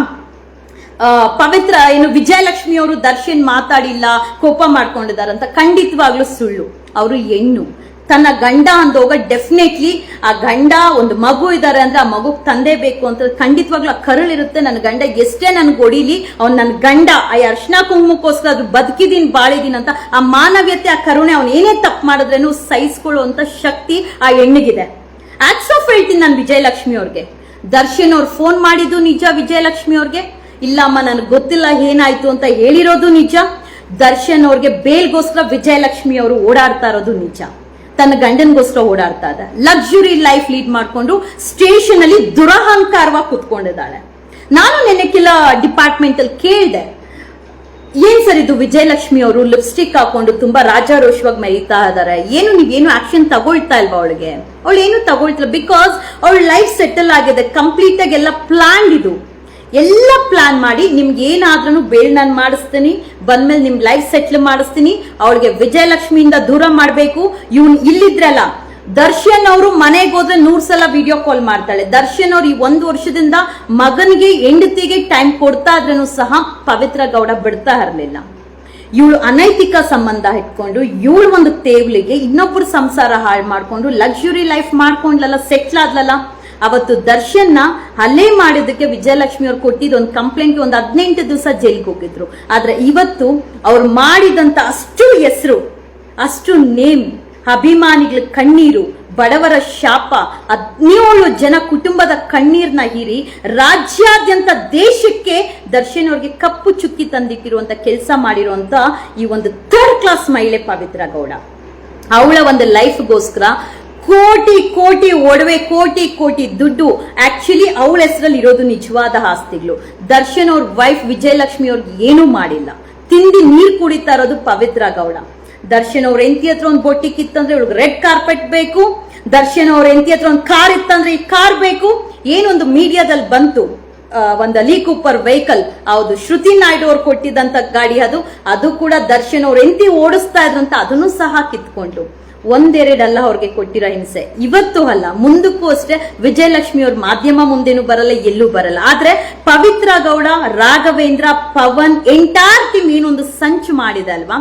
ಪವಿತ್ರ ಏನು ವಿಜಯಲಕ್ಷ್ಮಿ ಅವರು ದರ್ಶನ್ ಮಾತಾಡಿಲ್ಲ, ಕೋಪ ಮಾಡ್ಕೊಂಡಿದ್ದಾರೆ ಅಂತ ಖಂಡಿತವಾಗ್ಲೂ ಸುಳ್ಳು. ಅವರು ಹೆಣ್ಣು. ತನ್ನ ಗಂಡ ಅಂದೋಗ ಡೆಫಿನೆಟ್ಲಿ ಆ ಗಂಡ ಒಂದು ಮಗು ಇದ್ದಾರೆ ಅಂದ್ರೆ ಆ ಮಗು ತಂದೆ ಬೇಕು ಅಂತ ಖಂಡಿತವಾಗ್ಲೂ ಆ ಕರಳಿರುತ್ತೆ ನನ್ನ ಗಂಡ ಎಷ್ಟೇ ನನ್ಗೆ ಹೊಡಿಲಿ ಅವ್ನು ನನ್ನ ಗಂಡ, ಆ ಅರ್ಶನ ಕುಂಕುಮಕ್ಕೋಸ್ಕರ ಅದು ಬದುಕಿದೀನಿ, ಬಾಳಿದೀನಿ ಅಂತ ಆ ಮಾನವೀಯತೆ, ಆ ಕರುಣೆ ಅವ್ನು ಏನೇ ತಪ್ಪು ಮಾಡಿದ್ರೇನು ಸಹಿಸ್ಕೊಳ್ಳುವಂತ ಶಕ್ತಿ ಆ ಹೆಣ್ಣಿಗಿದೆ. ಆಕ್ಸ್ ಆಫ್ ಹೇಳ್ತೀನಿ ನಾನು ವಿಜಯಲಕ್ಷ್ಮಿ ಅವ್ರಿಗೆ. ದರ್ಶನ್ ಅವ್ರು ಫೋನ್ ಮಾಡಿದ್ದು ನಿಜ ವಿಜಯಲಕ್ಷ್ಮಿ ಅವ್ರಿಗೆ. ಇಲ್ಲಮ್ಮ, ನನಗೆ ಗೊತ್ತಿಲ್ಲ ಏನಾಯ್ತು ಅಂತ ಹೇಳಿರೋದು ನಿಜ. ದರ್ಶನ್ ಅವ್ರಿಗೆ ಬೇಲ್ಗೋಸ್ಕರ ವಿಜಯಲಕ್ಷ್ಮಿ ಅವರು ಓಡಾಡ್ತಾ ಇರೋದು ನಿಜ. ತನ್ನ ಗಂಡನ್ಗೋಸ್ಕರ ಓಡಾಡ್ತಾ ಇದೆ ಲಕ್ಸುರಿ ಲೈಫ್ ಲೀಡ್ ಮಾಡಿಕೊಂಡು ಸ್ಟೇಷನ್ ಅಲ್ಲಿ ದುರಹಂಕಾರವಾಗಿ ಕುತ್ಕೊಂಡಿದ್ದಾಳೆ. ನಾನು ನಿನ್ನೆ ಕೆಲ ಡಿಪಾರ್ಟ್ಮೆಂಟ್ ಅಲ್ಲಿ ಕೇಳಿದೆ, ಏನ್ ಸರ್ ಇದು? ವಿಜಯಲಕ್ಷ್ಮಿ ಅವರು ಲಿಪ್ಸ್ಟಿಕ್ ಹಾಕೊಂಡು ತುಂಬಾ ರಾಜಾರೋಷವಾಗಿ ಮೆರೀತಾ ಇದಾರೆ ಏನು ನೀವೇನು ಆಕ್ಷನ್ ತಗೊಳ್ತಾ ಇಲ್ವಾ ಅವಳಿಗೆ? ಅವಳು, ಏನು ತಗೊಳ್ತಿಲ್ಲ. ಬಿಕಾಸ್ ಅವಳ ಲೈಫ್ ಸೆಟಲ್ ಆಗಿದೆ. ಕಂಪ್ಲೀಟ್ ಆಗಿ ಎಲ್ಲ ಪ್ಲಾನ್ ಇದು. ಎಲ್ಲ ಪ್ಲಾನ್ ಮಾಡಿ ನಿಮ್ಗೆ ಏನಾದ್ರೂ ಬೇಲ್ ನಾನು ಮಾಡಿಸ್ತೀನಿ. ಬಂದ್ಮೇಲೆ ನಿಮ್ ಲೈಫ್ ಸೆಟ್ಲ್ ಮಾಡಿಸ್ತೀನಿ. ಅವಳಿಗೆ ವಿಜಯಲಕ್ಷ್ಮಿಯಿಂದ ದೂರ ಮಾಡಬೇಕು. ಇವ್ನ್ ಇಲ್ಲಿದ್ರಲ್ಲ, ದರ್ಶನ್ ಅವರು ಮನೆಗೆ ಹೋದ್ರೆ ನೂರ್ ಸಲ ವಿಡಿಯೋ ಕಾಲ್ ಮಾಡ್ತಾಳೆ. ದರ್ಶನ್ ಅವ್ರು ಈ ಒಂದು ವರ್ಷದಿಂದ ಮಗನಿಗೆ, ಹೆಂಡತಿಗೆ ಟೈಮ್ ಕೊಡ್ತಾ ಇದ್ರೂ ಸಹ ಪವಿತ್ರ ಗೌಡ ಬಿಡ್ತಾ ಇರಲಿಲ್ಲ. ಇವಳು ಅನೈತಿಕ ಸಂಬಂಧ ಇಟ್ಕೊಂಡು, ಇವಳು ಒಂದು ತೇವ್ಲಿಗೆ ಇನ್ನೊಬ್ಬರು ಸಂಸಾರ ಹಾಳು ಮಾಡ್ಕೊಂಡು ಲಕ್ಸುರಿ ಲೈಫ್ ಮಾಡ್ಕೊಂಡ್ಲಲ್ಲ ಸೆಟ್ಲ್ ಆದ್ಲಲ್ಲ ಅವತ್ತು ದರ್ಶನ್ನ ಹಲ್ಲೆ ಮಾಡಿದಕ್ಕೆ ವಿಜಯಲಕ್ಷ್ಮಿ ಅವ್ರು ಕೊಟ್ಟಿದ್ದು ಒಂದು ಕಂಪ್ಲೇಂಟ್ ಒಂದು ಹದಿನೆಂಟು ದಿವಸ ಜೈಲಿಗೆ ಹೋಗಿದ್ರು. ಆದ್ರೆ ಇವತ್ತು ಅವ್ರು ಮಾಡಿದಂತ ಅಷ್ಟು ಹೆಸರು, ಅಷ್ಟು ನೇಮ್, ಅಭಿಮಾನಿಗಳ ಕಣ್ಣೀರು, ಬಡವರ ಶಾಪ, ಹದಿನೇಳು ಜನ ಕುಟುಂಬದ ಕಣ್ಣೀರ್ನ ಹೀರಿ ರಾಜ್ಯಾದ್ಯಂತ ದೇಶಕ್ಕೆ ದರ್ಶನ್ ಅವ್ರಿಗೆ ಕಪ್ಪು ಚುಕ್ಕಿ ತಂದಿಟ್ಟಿರುವಂತ ಕೆಲಸ ಮಾಡಿರುವಂತ ಈ ಒಂದು ಥರ್ಡ್ ಕ್ಲಾಸ್ ಮಹಿಳೆ ಪವಿತ್ರ ಗೌಡ. ಅವಳ ಒಂದು ಲೈಫ್ಗೋಸ್ಕರ ಕೋಟಿ ಕೋಟಿ ಒಡವೆ, ಕೋಟಿ ಕೋಟಿ ದುಡ್ಡು. ಆಕ್ಚುಲಿ ಅವಳ ಹೆಸರಲ್ಲಿ ಇರೋದು ನಿಜವಾದ ಆಸ್ತಿಗಳು. ದರ್ಶನ್ ಅವ್ರ ವೈಫ್ ವಿಜಯಲಕ್ಷ್ಮಿ ಅವ್ರಿಗೆ ಏನೂ ಮಾಡಿಲ್ಲ. ತಿಂದಿ ನೀರು ಕುಡಿತಾ ಇರೋದು ಪವಿತ್ರ ಗೌಡ. ದರ್ಶನ್ ಅವ್ರ ಎಂತಿ ಹತ್ರ ಒಂದು ಬೊಟ್ಟಿ ಕಿತ್ತಂದ್ರೆ ಇವಳಿಗೆ ರೆಡ್ ಕಾರ್ಪೆಟ್ ಬೇಕು. ದರ್ಶನ್ ಅವ್ರ ಎಂತಿ ಹತ್ರ ಒಂದು ಕಾರ್ ಇತ್ತಂದ್ರೆ ಈ ಕಾರ್ ಬೇಕು. ಏನೊಂದು ಮೀಡಿಯಾದಲ್ಲಿ ಬಂತು. ಒಂದು ಅಲಿ ಕೂಪರ್ ವೆಹಿಕಲ್ ಹೌದು, ಶ್ರುತಿ ನಾಯ್ಡು ಅವ್ರು ಕೊಟ್ಟಿದ್ದಂತ ಗಾಡಿ ಅದು. ಅದು ಕೂಡ ದರ್ಶನ್ ಅವ್ರು ಎಂತಿ ಓಡಿಸ್ತಾ ಇದ್ರಂತ ಅದನ್ನು ಸಹ ಕಿತ್ಕೊಂಡು ಒಂದೆರಡಲ್ಲ ಅವ್ರಿಗೆ ಕೊಟ್ಟಿರೋ ಹಿಂಸೆ. ಇವತ್ತು ಅಲ್ಲ, ಮುಂದಕ್ಕೂ ಅಷ್ಟೇ ವಿಜಯಲಕ್ಷ್ಮಿ ಅವ್ರ ಮಾಧ್ಯಮ ಮುಂದೇನು ಬರಲ್ಲ, ಎಲ್ಲೂ ಬರಲ್ಲ. ಆದ್ರೆ ಪವಿತ್ರ ಗೌಡ, ರಾಘವೇಂದ್ರ, ಪವನ್ ಎಂಟಾರ್ ಟೀಮ್ ಏನೊಂದು ಸಂಚು ಮಾಡಿದೆ ಅಲ್ವಾ?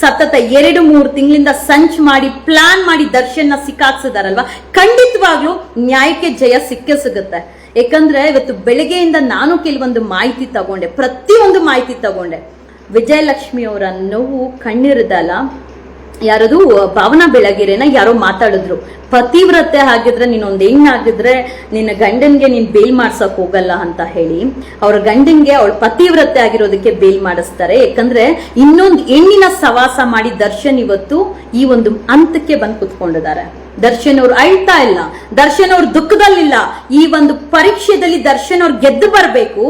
ಸತತ ಎರಡು, ಮೂರು ತಿಂಗಳಿಂದ ಸಂಚ್ ಮಾಡಿ ಪ್ಲಾನ್ ಮಾಡಿ ದರ್ಶನ ಸಿಕ್ಕಾಕ್ಸಿದಾರಲ್ವಾ? ಖಂಡಿತವಾಗ್ಲೂ ನ್ಯಾಯಕ್ಕೆ ಜಯ ಸಿಕ್ಕೇ ಸಿಗುತ್ತೆ. ಯಾಕಂದ್ರೆ ಇವತ್ತು ಬೆಳಗ್ಗೆಯಿಂದ ನಾನು ಕೆಲವೊಂದು ಮಾಹಿತಿ ತಗೊಂಡೆ, ಪ್ರತಿಯೊಂದು ಮಾಹಿತಿ ತಗೊಂಡೆ. ವಿಜಯಲಕ್ಷ್ಮಿ ಅವರ ನೋವು ಕಣ್ಣಿರದಲ್ಲ. ಯಾರದು ಭಾವನಾ ಬೆಳಗೆರೆನ ಯಾರೋ ಮಾತಾಡಿದ್ರು. ಪತಿವ್ರತೆ ಆಗಿದ್ರೆ ನೀನೊಂದು ಹೆಣ್ಣಾಗಿದ್ರೆ ನಿನ್ನ ಗಂಡನ್ಗೆ ನೀನ್ ಬೇಲ್ ಮಾಡ್ಸಕ್ ಹೋಗಲ್ಲ ಅಂತ ಹೇಳಿ, ಅವ್ರ ಗಂಡನ್ಗೆ ಅವಳ ಪತಿವ್ರತೆ ಆಗಿರೋದಕ್ಕೆ ಬೇಲ್ ಮಾಡಿಸ್ತಾರೆ. ಯಾಕಂದ್ರೆ ಇನ್ನೊಂದು ಹೆಣ್ಣಿನ ಸವಾಸ ಮಾಡಿ ದರ್ಶನ್ ಇವತ್ತು ಈ ಒಂದು ಹಂತಕ್ಕೆ ಬಂದು ಕುತ್ಕೊಂಡಿದ್ದಾರೆ. ದರ್ಶನ್ ಅವ್ರು ಅಳ್ತಾ ಇಲ್ಲ. ದರ್ಶನ್ ಅವ್ರ ದುಃಖದಲ್ಲಿಲ್ಲ. ಈ ಒಂದು ಪರೀಕ್ಷೆದಲ್ಲಿ ದರ್ಶನ್ ಅವ್ರು ಗೆದ್ದು ಬರಬೇಕು.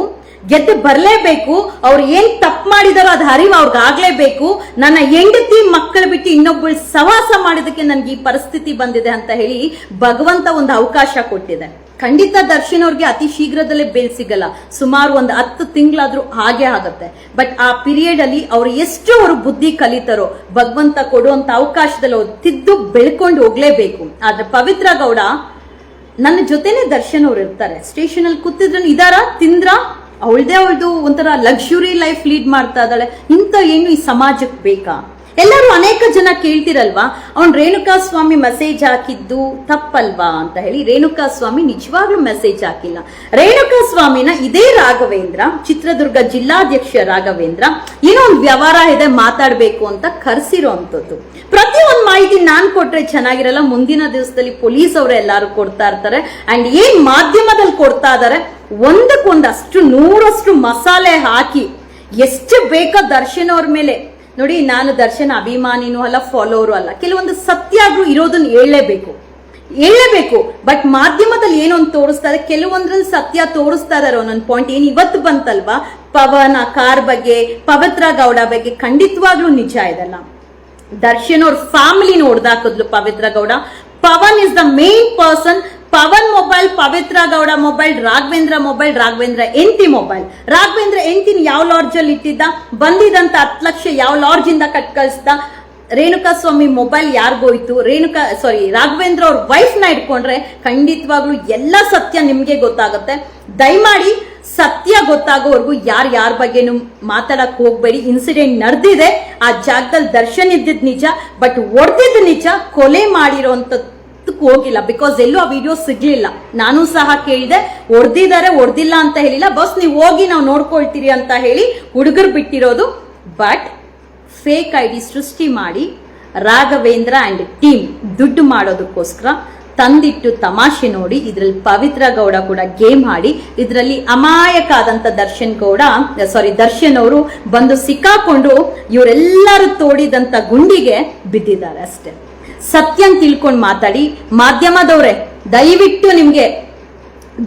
ಗೆದ್ದು ಬರಲೇಬೇಕು, ಅವ್ರು ಏನ್ ತಪ್ಪು ಮಾಡಿದಾರೋ ಅದು ಅರಿವು ಅವ್ರಿಗೆ ಆಗ್ಲೇಬೇಕು. ನನ್ನ ಹೆಂಡತಿ ಮಕ್ಕಳು ಬಿಟ್ಟು ಇನ್ನೊಬ್ಬಳು ಸವಾಸ ಮಾಡಿದಕ್ಕೆ ನನ್ಗೆ ಈ ಪರಿಸ್ಥಿತಿ ಬಂದಿದೆ ಅಂತ ಹೇಳಿ ಭಗವಂತ ಒಂದು ಅವಕಾಶ ಕೊಟ್ಟಿದೆ. ಖಂಡಿತ ದರ್ಶನ್ ಅವ್ರಿಗೆ ಅತಿ ಶೀಘ್ರದಲ್ಲೇ ಬೇಲ್ ಸಿಗಲ್ಲ. ಸುಮಾರು ಒಂದು ಹತ್ತು ತಿಂಗಳಾದ್ರೂ ಹಾಗೆ ಆಗುತ್ತೆ. ಬಟ್ ಆ ಪಿರಿಯಡ್ ಅಲ್ಲಿ ಅವ್ರು ಎಷ್ಟು ಅವರು ಬುದ್ಧಿ ಕಲಿತಾರೋ, ಭಗವಂತ ಕೊಡುವಂತ ಅವಕಾಶದಲ್ಲಿ ಅವ್ರು ತಿದ್ದು ಬೆಳ್ಕೊಂಡು ಹೋಗ್ಲೇಬೇಕು. ಆದ್ರೆ ಪವಿತ್ರ ಗೌಡ, ನನ್ನ ಜೊತೆನೆ ದರ್ಶನ್ ಅವ್ರು ಇರ್ತಾರೆ. ಸ್ಟೇಷನ್ ಅಲ್ಲಿ ಕೂತಿದ್ರು, ಇದಾರ? ತಿಂದ್ರ? ಅವಳದೇ ಅವಳದು ಒಂಥರ ಲಕ್ಸುರಿ ಲೈಫ್ ಲೀಡ್ ಮಾಡ್ತಾ ಇದ್ದಾಳೆ. ಇಂಥ ಏನು ಈ ಸಮಾಜಕ್ಕೆ ಬೇಕಾ? ಎಲ್ಲರೂ ಅನೇಕ ಜನ ಕೇಳ್ತಿರಲ್ವಾ? ಅವ್ನು ರೇಣುಕಾ ಸ್ವಾಮಿ ಮೆಸೇಜ್ ಹಾಕಿದ್ದು ತಪ್ಪಲ್ವಾ ಅಂತ ಹೇಳಿ ರೇಣುಕಾ ಸ್ವಾಮಿ ನಿಜವಾಗ್ಲೂ ಮೆಸೇಜ್ ಹಾಕಿಲ್ಲ. ರೇಣುಕಾ ಸ್ವಾಮಿನ ಇದೇ ರಾಘವೇಂದ್ರ, ಚಿತ್ರದುರ್ಗ ಜಿಲ್ಲಾಧ್ಯಕ್ಷ ರಾಘವೇಂದ್ರ ಏನೋ ಒಂದು ವ್ಯವಹಾರ ಇದೆ ಮಾತಾಡ್ಬೇಕು ಅಂತ ಕರ್ಸಿರೋ ಅಂತದ್ದು ಪ್ರತಿ ಒಂದು ಮಾಹಿತಿ ನಾನು ಕೊಟ್ರೆ ಚೆನ್ನಾಗಿರಲ್ಲ, ಮುಂದಿನ ದಿವಸದಲ್ಲಿ ಪೊಲೀಸ್ ಅವರು ಎಲ್ಲರೂ ಕೊಡ್ತಾ ಇರ್ತಾರೆ. ಅಂಡ್ ಏನ್ ಮಾಧ್ಯಮದಲ್ಲಿ ಕೊಡ್ತಾ ಇದಾರೆ? ಒಂದಕ್ಕೊಂದಷ್ಟು ನೂರಷ್ಟು ಮಸಾಲೆ ಹಾಕಿ, ಎಷ್ಟು ಬೇಕೋ ದರ್ಶನ್ ಅವ್ರ ಮೇಲೆ ನೋಡಿ, ನಾನು ದರ್ಶನ್ ಅಭಿಮಾನಿನೂ ಅಲ್ಲ ಫಾಲೋವರು ಅಲ್ಲ. ಕೆಲವೊಂದು ಸತ್ಯಾಗ್ರೂ ಇರೋದನ್ನ ಹೇಳಲೇಬೇಕು. ಹೇಳಲೇಬೇಕು. ಬಟ್ ಮಾಧ್ಯಮದಲ್ಲಿ ಏನೊಂದು ತೋರಿಸ್ತಾರೆ, ಕೆಲವೊಂದ್ರಲ್ಲಿ ಸತ್ಯ ತೋರಿಸ್ತಾ ಇದಾರೆ ಒಂದೊಂದು ಪಾಯಿಂಟ್ ಏನು ಇವತ್ತು ಬಂತಲ್ವಾ? ಪವನ್, ಕಾರ್ ಬಗ್ಗೆ, ಪವಿತ್ರ ಗೌಡ ಬಗ್ಗೆ ಖಂಡಿತವಾಗ್ಲೂ ನಿಜ ಇದಲ್ಲ ದರ್ಶನ್ ಅವ್ರ family ನೋಡ್ದಾಕದ್ಲು Pavitra Gowda. Pavan is the main person Pavan mobile, Pavitra Gowda mobile, Raghavendra mobile, Raghavendra empty mobile. Raghavendra ಎಂಟಿನ ಯಾವ ಲಾಡ್ಜ್ ಅಲ್ಲಿ ಇಟ್ಟಿದ್ದ? ಬಂದಿದಂತ ಹತ್ತು ಲಕ್ಷ ಯಾವ ಲಾಡ್ಜ್ ಇಂದ ಕಟ್ ಕಳಿಸ್ದ? ರೇಣುಕಾ ಸ್ವಾಮಿ ಮೊಬೈಲ್ ಯಾರಿಗೋಯ್ತು? ರೇಣುಕಾ ಸಾರಿ ರಾಘವೇಂದ್ರ ಅವ್ರ ವೈಫ್ನ ಇಟ್ಕೊಂಡ್ರೆ ಖಂಡಿತವಾಗ್ಲೂ ಎಲ್ಲ ಸತ್ಯ ನಿಮಗೆ ಗೊತ್ತಾಗುತ್ತೆ. ದಯಮಾಡಿ ಸತ್ಯ ಗೊತ್ತಾಗೋವರೆಗೂ ಯಾರು ಯಾರ ಬಗ್ಗೆನು ಮಾತಾಡಕ್ ಹೋಗ್ಬೇಡಿ. ಇನ್ಸಿಡೆಂಟ್ ನಡೆದಿದೆ. ಆ ಜಾಗದಲ್ಲಿ ದರ್ಶನ್ ಇದ್ದಿದ್ ನಿಜ ಬಟ್ ಹೊಡೆದಿದ್ದು ನಿಜ, ಕೊಲೆ ಮಾಡಿರೋಂಥದ್ದು ಹೋಗಿಲ್ಲ ಬಿಕಾಸ್ ಎಲ್ಲೂ ಆ ವಿಡಿಯೋ ಸಿಗ್ಲಿಲ್ಲ. ನಾನು ಸಹ ಕೇಳಿದೆ ಹೊಡೆದಿದ್ದಾರೆ ಹೊಡೆದಿಲ್ಲ ಅಂತ ಹೇಳಿಲ್ಲ. ಬಸ್ ನೀವು ಹೋಗಿ ನಾವು ನೋಡ್ಕೊಳ್ತೀರಿ ಅಂತ ಹೇಳಿ ಹುಡುಗರು ಬಿಟ್ಟಿರೋದು. ಬಟ್ ಫೇಕ್ ಐ ಡಿ ಸೃಷ್ಟಿ ಮಾಡಿ ರಾಘವೇಂದ್ರ ಅಂಡ್ ಟೀಮ್ ದುಡ್ಡು ಮಾಡೋದಕ್ಕೋಸ್ಕರ ತಂದಿಟ್ಟು ತಮಾಷೆ ನೋಡಿ, ಇದರಲ್ಲಿ ಪವಿತ್ರ ಗೌಡ ಕೂಡ ಗೇಮ್ ಆಡಿ, ಇದರಲ್ಲಿ ಅಮಾಯಕ ಆದಂತ ದರ್ಶನ್ ಗೌಡ ಸಾರಿ ದರ್ಶನ್ ಅವರು ಬಂದು ಸಿಕ್ಕಾಕೊಂಡು ಇವರೆಲ್ಲರೂ ತೋಡಿದಂತ ಗುಂಡಿಗೆ ಬಿದ್ದಿದ್ದಾರೆ ಅಷ್ಟೇ. ಸತ್ಯನ್ ತಿಳ್ಕೊಂಡು ಮಾತಾಡಿ. ಮಾಧ್ಯಮದವ್ರೆ, ದಯವಿಟ್ಟು ನಿಮ್ಗೆ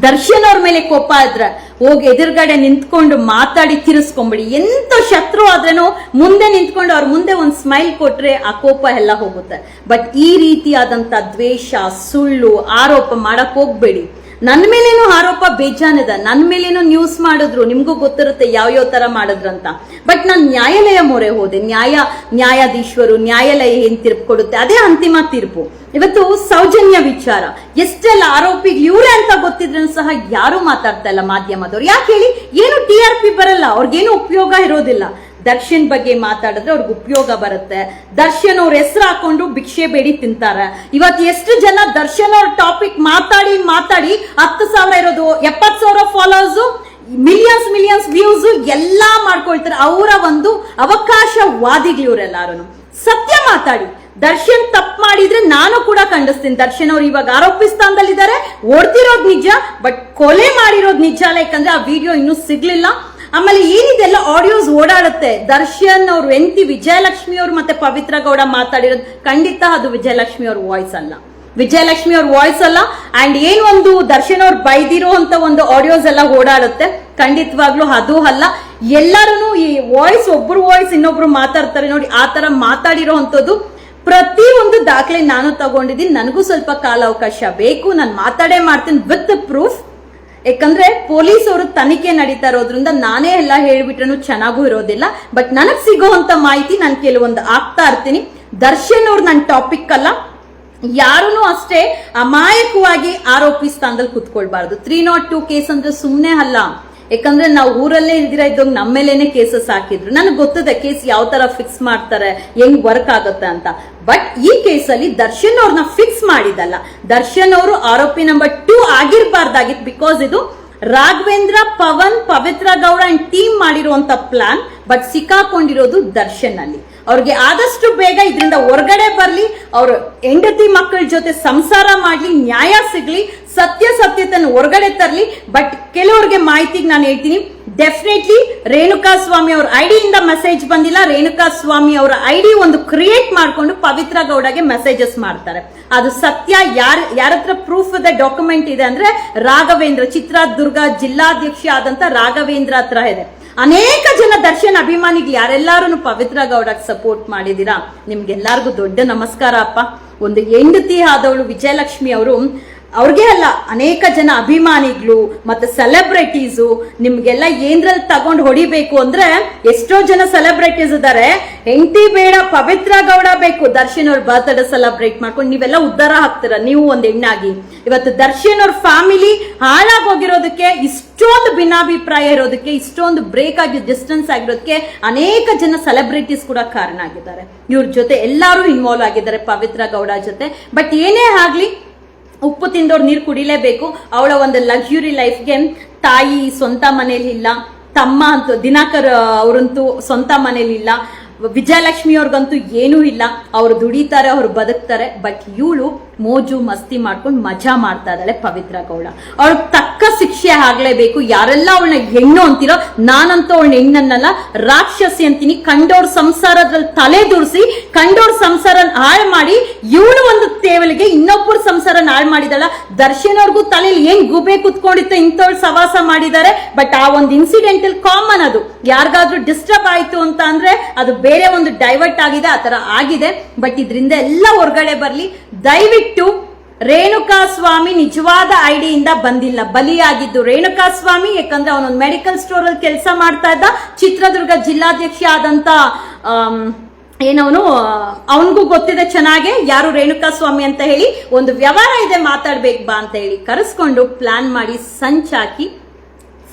ದರ್ಶನ್ ಅವ್ರ ಮೇಲೆ ಕೋಪ ಆದ್ರ ಹೋಗಿ ಎದುರುಗಡೆ ನಿಂತ್ಕೊಂಡು ಮಾತಾಡಿ ತಿರ್ಸ್ಕೊಂಬಿಡಿ. ಎಂತ ಶತ್ರು ಆದ್ರೇನು ಮುಂದೆ ನಿಂತ್ಕೊಂಡು ಅವ್ರ ಮುಂದೆ ಒಂದು ಸ್ಮೈಲ್ ಕೊಟ್ರೆ ಆ ಕೋಪ ಎಲ್ಲ ಹೋಗುತ್ತೆ. ಬಟ್ ಈ ರೀತಿಯಾದಂತ ದ್ವೇಷ, ಸುಳ್ಳು ಆರೋಪ ಮಾಡಕ್ ಹೋಗ್ಬೇಡಿ. ನನ್ನ ಮೇಲೇನು ಆರೋಪ ಬೇಜಾನಿದೆ. ನನ್ನ ಮೇಲೇನು ನ್ಯೂಸ್ ಮಾಡಿದ್ರು. ನಿಮಗೂ ಗೊತ್ತಿರುತ್ತೆ ಯಾವ ಯಾವ ತರ ಮಾಡಿದ್ರಂತ. ಬಟ್ ನಾನು ನ್ಯಾಯಾಲಯ ಮೊರೆ ಹೋದೆ. ನ್ಯಾಯ ನ್ಯಾಯಾಧೀಶರು ನ್ಯಾಯಾಲಯ ಏನ್ ತೀರ್ಪು ಕೊಡುತ್ತೆ? ಅದೇ ಅಂತಿಮ ತೀರ್ಪು. ಇವತ್ತು ಸೌಜನ್ಯ ವಿಚಾರ. ಎಷ್ಟೆಲ್ಲ ಆರೋಪಿಗಳು ಇವ್ರೆ ಅಂತ ಗೊತ್ತಿದ್ರು ಸಹ ಯಾರು ಮಾತಾಡ್ತಾ ಇಲ್ಲ ಮಾಧ್ಯಮದವ್ರು. ಯಾಕೆ ಹೇಳಿ? ಏನು ಟಿ ಆರ್ ಪಿ ಬರಲ್ಲ. ಅವ್ರಿಗೇನು ಉಪಯೋಗ ಇರೋದಿಲ್ಲ. ದರ್ಶನ್ ಬಗ್ಗೆ ಮಾತಾಡಿದ್ರೆ ಅವ್ರಿಗೆ ಉಪಯೋಗ ಬರುತ್ತೆ. ದರ್ಶನ್ ಅವ್ರ ಹೆಸರು ಹಾಕೊಂಡು ಭಿಕ್ಷೆ ಬೇಡಿ ತಿಂತಾರೆ. ಇವತ್ತು ಎಷ್ಟು ಜನ ದರ್ಶನ್ ಅವ್ರ ಟಾಪಿಕ್ ಮಾತಾಡಿ ಮಾತಾಡಿ ಹತ್ತು ಸಾವಿರ ಇರೋದು ಎಪ್ಪತ್ ಸಾವಿರ ಫಾಲೋವರ್ಸ್ ಮಿಲಿಯನ್ಸ್ ಮಿಲಿಯನ್ಸ್ ವ್ಯೂಸ್ ಎಲ್ಲಾ ಮಾಡ್ಕೊಳ್ತಾರೆ. ಅವರ ಒಂದು ಅವಕಾಶವಾದಿಗಳು ಇವರೆಲ್ಲಾರು ಸತ್ಯ ಮಾತಾಡಿ. ದರ್ಶನ್ ತಪ್ಪು ಮಾಡಿದ್ರೆ ನಾನು ಕೂಡ ಖಂಡಿಸ್ತೀನಿ. ದರ್ಶನ್ ಅವ್ರು ಇವಾಗ ಆರೋಪಿ ಸ್ಥಾನದಲ್ಲಿದ್ದಾರೆ. ಓಡ್ತಿರೋದ್ ನಿಜ ಬಟ್ ಕೊಲೆ ಮಾಡಿರೋದು ನಿಜ. ಯಾಕಂದ್ರೆ ಆ ವಿಡಿಯೋ ಇನ್ನೂ ಸಿಗ್ಲಿಲ್ಲ. ಆಮೇಲೆ ಏನಿದೆಲ್ಲ ಆಡಿಯೋಸ್ ಓಡಾಡುತ್ತೆ. ದರ್ಶನ್ ಅವ್ರು ಎಂತಿ ವಿಜಯಲಕ್ಷ್ಮಿ ಅವ್ರು ಮತ್ತೆ ಪವಿತ್ರ ಗೌಡ ಮಾತಾಡಿರೋದು. ಖಂಡಿತ ಅದು ವಿಜಯಲಕ್ಷ್ಮಿ ಅವ್ರ ವಾಯ್ಸ್ ಅಲ್ಲ. ವಿಜಯಲಕ್ಷ್ಮಿ ಅವ್ರ ವಾಯ್ಸ್ ಅಲ್ಲ. ಅಂಡ್ ಏನ್ ಒಂದು ದರ್ಶನ್ ಅವ್ರು ಬೈದಿರೋ ಅಂತ ಒಂದು ಆಡಿಯೋಸ್ ಎಲ್ಲ ಓಡಾಡುತ್ತೆ. ಖಂಡಿತವಾಗ್ಲೂ ಅದು ಅಲ್ಲ. ಎಲ್ಲರೂ ಈ ವಾಯ್ಸ್ ಒಬ್ರು ವಾಯ್ಸ್ ಇನ್ನೊಬ್ರು ಮಾತಾಡ್ತಾರೆ ನೋಡಿ, ಆ ತರ ಮಾತಾಡಿರೋ ಅಂತದ್ದು ಪ್ರತಿ ಒಂದು ದಾಖಲೆ ನಾನು ತಗೊಂಡಿದ್ದೀನಿ. ನನಗೂ ಸ್ವಲ್ಪ ಕಾಲಾವಕಾಶ ಬೇಕು. ನಾನು ಮಾತಾಡೇ ಮಾಡ್ತೀನಿ ವಿತ್ ಪ್ರೂಫ್ ಯಾಕಂದ್ರೆ ಪೊಲೀಸ್ ಅವರು ತನಿಖೆ ನಡೀತಾ ಇರೋದ್ರಿಂದ ನಾನೇ ಎಲ್ಲ ಹೇಳಿಬಿಟ್ರೂ ಚೆನ್ನಾಗೂ ಇರೋದಿಲ್ಲ. ಬಟ್ ನನಗ್ ಸಿಗೋವಂತ ಮಾಹಿತಿ ನಾನು ಕೆಲವೊಂದು ಆಗ್ತಾ ಇರ್ತೀನಿ. ದರ್ಶನ್ ಅವ್ರು ನನ್ನ ಟಾಪಿಕ್ ಅಲ್ಲ. ಯಾರೂ ಅಷ್ಟೇ ಅಮಾಯಕವಾಗಿ ಆರೋಪಿ ಸ್ಥಾನದಲ್ಲಿ ಕುತ್ಕೊಳ್ಬಾರ್ದು. ತ್ರೀ ನಾಟ್ ಟೂ ಕೇಸ್ ಅಂದ್ರೆ ಸುಮ್ಮನೆ ಅಲ್ಲ. ಯಾಕಂದ್ರೆ ನಾವು ಊರಲ್ಲೇ ಇಲ್ದಿರ ಇದ್ದಾಗ ನಮ್ಮ ಮೇಲೇನೆ ಕೇಸಸ್ ಹಾಕಿದ್ರು. ನನಗೆ ಗೊತ್ತದೆ ಕೇಸ್ ಯಾವ ತರ ಫಿಕ್ಸ್ ಮಾಡ್ತಾರೆ, ಹೆಂಗ್ ವರ್ಕ್ ಆಗುತ್ತೆ ಅಂತ. ಬಟ್ ಈ ಕೇಸಲ್ಲಿ ದರ್ಶನ್ ಅವ್ರನ್ನ ಫಿಕ್ಸ್ ಮಾಡಿದಲ್ಲ. ದರ್ಶನ್ ಅವರು ಆರೋಪಿ ನಂಬರ್ ಟೂ ಆಗಿರ್ಬಾರ್ದಾಗಿತ್ತು ಬಿಕಾಸ್ ಇದು ರಾಘವೇಂದ್ರ, ಪವನ್, ಪವಿತ್ರ ಗೌಡ ಅಂಡ್ ಟೀಮ್ ಮಾಡಿರುವಂತ ಪ್ಲಾನ್ ಬಟ್ ಸಿಕ್ಕಾಕೊಂಡಿರೋದು ದರ್ಶನ್ ಅಲ್ಲಿ. ಅವ್ರಿಗೆ ಆದಷ್ಟು ಬೇಗ ಇದರಿಂದ ಹೊರಗಡೆ ಬರಲಿ, ಅವರು ಹೆಂಡತಿ ಮಕ್ಕಳ ಜೊತೆ ಸಂಸಾರ ಮಾಡಲಿ, ನ್ಯಾಯ ಸಿಗಲಿ, ಸತ್ಯ ಸತ್ಯತನ ಹೊರಗಡೆ ತರಲಿ. ಬಟ್ ಕೆಲವ್ರಿಗೆ ಮಾಹಿತಿಗೆ ನಾನು ಹೇಳ್ತೀನಿ ಡೆಫಿನೆಟ್ಲಿ ರೇಣುಕಾ ಸ್ವಾಮಿ ಅವ್ರ ಐಡಿಯಿಂದ ಮೆಸೇಜ್ ಬಂದಿಲ್ಲ. ರೇಣುಕಾ ಸ್ವಾಮಿ ಅವರ ಐಡಿ ಒಂದು ಕ್ರಿಯೇಟ್ ಮಾಡಿಕೊಂಡು ಪವಿತ್ರ ಗೌಡಗೆ ಮೆಸೇಜಸ್ ಮಾಡ್ತಾರೆ. ಅದು ಸತ್ಯ, ಯಾರ ಯಾರ ಹತ್ರ ಪ್ರೂಫ್ ಇದೆ ಡಾಕ್ಯುಮೆಂಟ್ ಇದೆ ಅಂದ್ರೆ ರಾಘವೇಂದ್ರ, ಚಿತ್ರದುರ್ಗ ಜಿಲ್ಲಾಧ್ಯಕ್ಷ ಆದಂತ ರಾಘವೇಂದ್ರ ಹತ್ರ ಇದೆ. ಅನೇಕ ಜನ ದರ್ಶನ್ ಅಭಿಮಾನಿಗಳು ಯಾರೆಲ್ಲಾರು ಪವಿತ್ರ ಗೌಡಕ್ಕೆ ಸಪೋರ್ಟ್ ಮಾಡಿದೀರಾ ನಿಮ್ಗೆಲ್ಲಾರ್ಗು ದೊಡ್ಡ ನಮಸ್ಕಾರ ಅಪ್ಪ. ಒಂದು ಹೆಂಡತಿ ಆದವಳು ವಿಜಯಲಕ್ಷ್ಮಿ ಅವರು ಅವ್ರಿಗೆ ಅಲ್ಲ, ಅನೇಕ ಜನ ಅಭಿಮಾನಿಗಳು ಮತ್ತೆ ಸೆಲೆಬ್ರಿಟೀಸು ನಿಮ್ಗೆಲ್ಲ ಏನ್ರಲ್ಲಿ ತಗೊಂಡು ಹೊಡಿಬೇಕು ಅಂದ್ರೆ ಎಷ್ಟೋ ಜನ ಸೆಲೆಬ್ರಿಟೀಸ್ ಇದ್ದಾರೆ ಹೆಂಡತಿ ಬೇಡ, ಪವಿತ್ರ ಗೌಡ ಬೇಕು. ದರ್ಶನ್ ಅವ್ರ ಬರ್ತ್ಡೇ ಸೆಲೆಬ್ರೇಟ್ ಮಾಡ್ಕೊಂಡು ನೀವೆಲ್ಲ ಉದ್ಧಾರ ಹಾಕ್ತೀರ, ನೀವು ಒಂದು ಹೆಣ್ಣಾಗಿ. ಇವತ್ತು ದರ್ಶನ್ ಅವ್ರ ಫ್ಯಾಮಿಲಿ ಹಾಳಾಗೋಗಿರೋದಕ್ಕೆ, ಇಷ್ಟೊಂದು ಭಿನ್ನಾಭಿಪ್ರಾಯ ಇರೋದಕ್ಕೆ, ಇಷ್ಟೊಂದು ಬ್ರೇಕ್ ಆಗಿ ಡಿಸ್ಟೆನ್ಸ್ ಆಗಿರೋದಕ್ಕೆ ಅನೇಕ ಜನ ಸೆಲೆಬ್ರಿಟೀಸ್ ಕೂಡ ಕಾರಣ ಆಗಿದ್ದಾರೆ. ಇವ್ರ ಜೊತೆ ಎಲ್ಲರೂ ಇನ್ವಾಲ್ವ್ ಆಗಿದ್ದಾರೆ, ಪವಿತ್ರ ಗೌಡ ಜೊತೆ. ಬಟ್ ಏನೇ ಆಗ್ಲಿ ಉಪ್ಪು ತಿಂದವ್ರು ನೀರು ಕುಡಿಲೇಬೇಕು. ಅವಳ ಒಂದು ಲಕ್ಸುರಿ ಲೈಫ್ಗೆ ತಾಯಿ ಸ್ವಂತ ಮನೇಲಿ ಇಲ್ಲ. ತಮ್ಮ ಅಂತೂ ದಿನಾಕರ್ ಅವರಂತೂ ಸ್ವಂತ ಮನೇಲಿ ಇಲ್ಲ. ವಿಜಯಲಕ್ಷ್ಮಿ ಅವ್ರಿಗಂತೂ ಏನೂ ಇಲ್ಲ. ಅವರು ದುಡಿತಾರೆ, ಅವ್ರು ಬದುಕ್ತಾರೆ. ಬಟ್ ಇವಳು ಮೋಜು, ಮಸ್ತಿ ಮಾಡ್ಕೊಂಡು ಮಜಾ ಮಾಡ್ತಾ ಇದ್ದಾಳೆ ಪವಿತ್ರ ಗೌಡ. ಅವಳು ತಕ್ಕ ಶಿಕ್ಷೆ ಆಗ್ಲೇಬೇಕು. ಯಾರೆಲ್ಲ ಅವಳನ್ನ ಹೆಣ್ಣು ಅಂತಿರೋ ನಾನಂತೂ ಅವಳ ಹೆಣ್ಣನ್ನಲ್ಲ, ರಾಕ್ಷಸಿ ಅಂತೀನಿ. ಕಂಡೋರ್ ಸಂಸಾರದಲ್ಲಿ ತಲೆ ದುರ್ಸಿ, ಕಂಡೋರ್ ಸಂಸಾರ ಹಾಳು ಮಾಡಿ ಇವಳು ಒಂದು ತೇವಲಿಗೆ ಇನ್ನೊಬ್ಬರ ಸಂಸಾರ ಹಾಳು ಮಾಡಿದಾಳ ದರ್ಶನ್ ಅವ್ರಿಗೂ ತಲೆಯಲ್ಲಿ ಏನ್ ಗುಬೆ ಕುತ್ಕೊಂಡಿತ್ತು ಇಂಥವ್ಳು ಸವಾಸ ಮಾಡಿದ್ದಾರೆ ಬಟ್ ಆ ಒಂದು ಇನ್ಸಿಡೆಂಟ್ ಅಲ್ಲಿ ಕಾಮನ್ ಅದು. ಯಾರಿಗಾದ್ರೂ ಡಿಸ್ಟರ್ಬ್ ಆಯ್ತು ಅಂತ ಅಂದ್ರೆ ಅದು ಬೇರೆ ಒಂದು ಡೈವರ್ಟ್ ಆಗಿದೆ, ಆ ತರ ಆಗಿದೆ. ಬಟ್ ಇದರಿಂದ ಎಲ್ಲ ಹೊರಗಡೆ ಬರ್ಲಿ. ದಯವಿಟ್ಟು ರೇಣುಕಾ ಸ್ವಾಮಿ ನಿಜವಾದ ಐಡಿಯಿಂದ ಬಂದಿಲ್ಲ. ಬಲಿಯಾಗಿದ್ದು ರೇಣುಕಾ ಸ್ವಾಮಿ ಯಾಕಂದ್ರೆ ಅವನೊಂದು ಮೆಡಿಕಲ್ ಸ್ಟೋರ್ ಅಲ್ಲಿ ಕೆಲಸ ಮಾಡ್ತಾ ಇದ್ದ ಚಿತ್ರದುರ್ಗ ಜಿಲ್ಲಾಧ್ಯಕ್ಷ ಆದಂತ ಏನವನು ಅವನಿಗೂ ಗೊತ್ತಿದೆ ಚೆನ್ನಾಗೆ, ಯಾರು ರೇಣುಕಾ ಸ್ವಾಮಿ ಅಂತ ಹೇಳಿ, ಒಂದು ವ್ಯವಹಾರ ಇದೆ, ಮಾತಾಡ್ಬೇಕು ಬಾ ಅಂತ ಹೇಳಿ ಕರೆಸ್ಕೊಂಡು ಪ್ಲಾನ್ ಮಾಡಿ, ಸಂಚಾಕಿ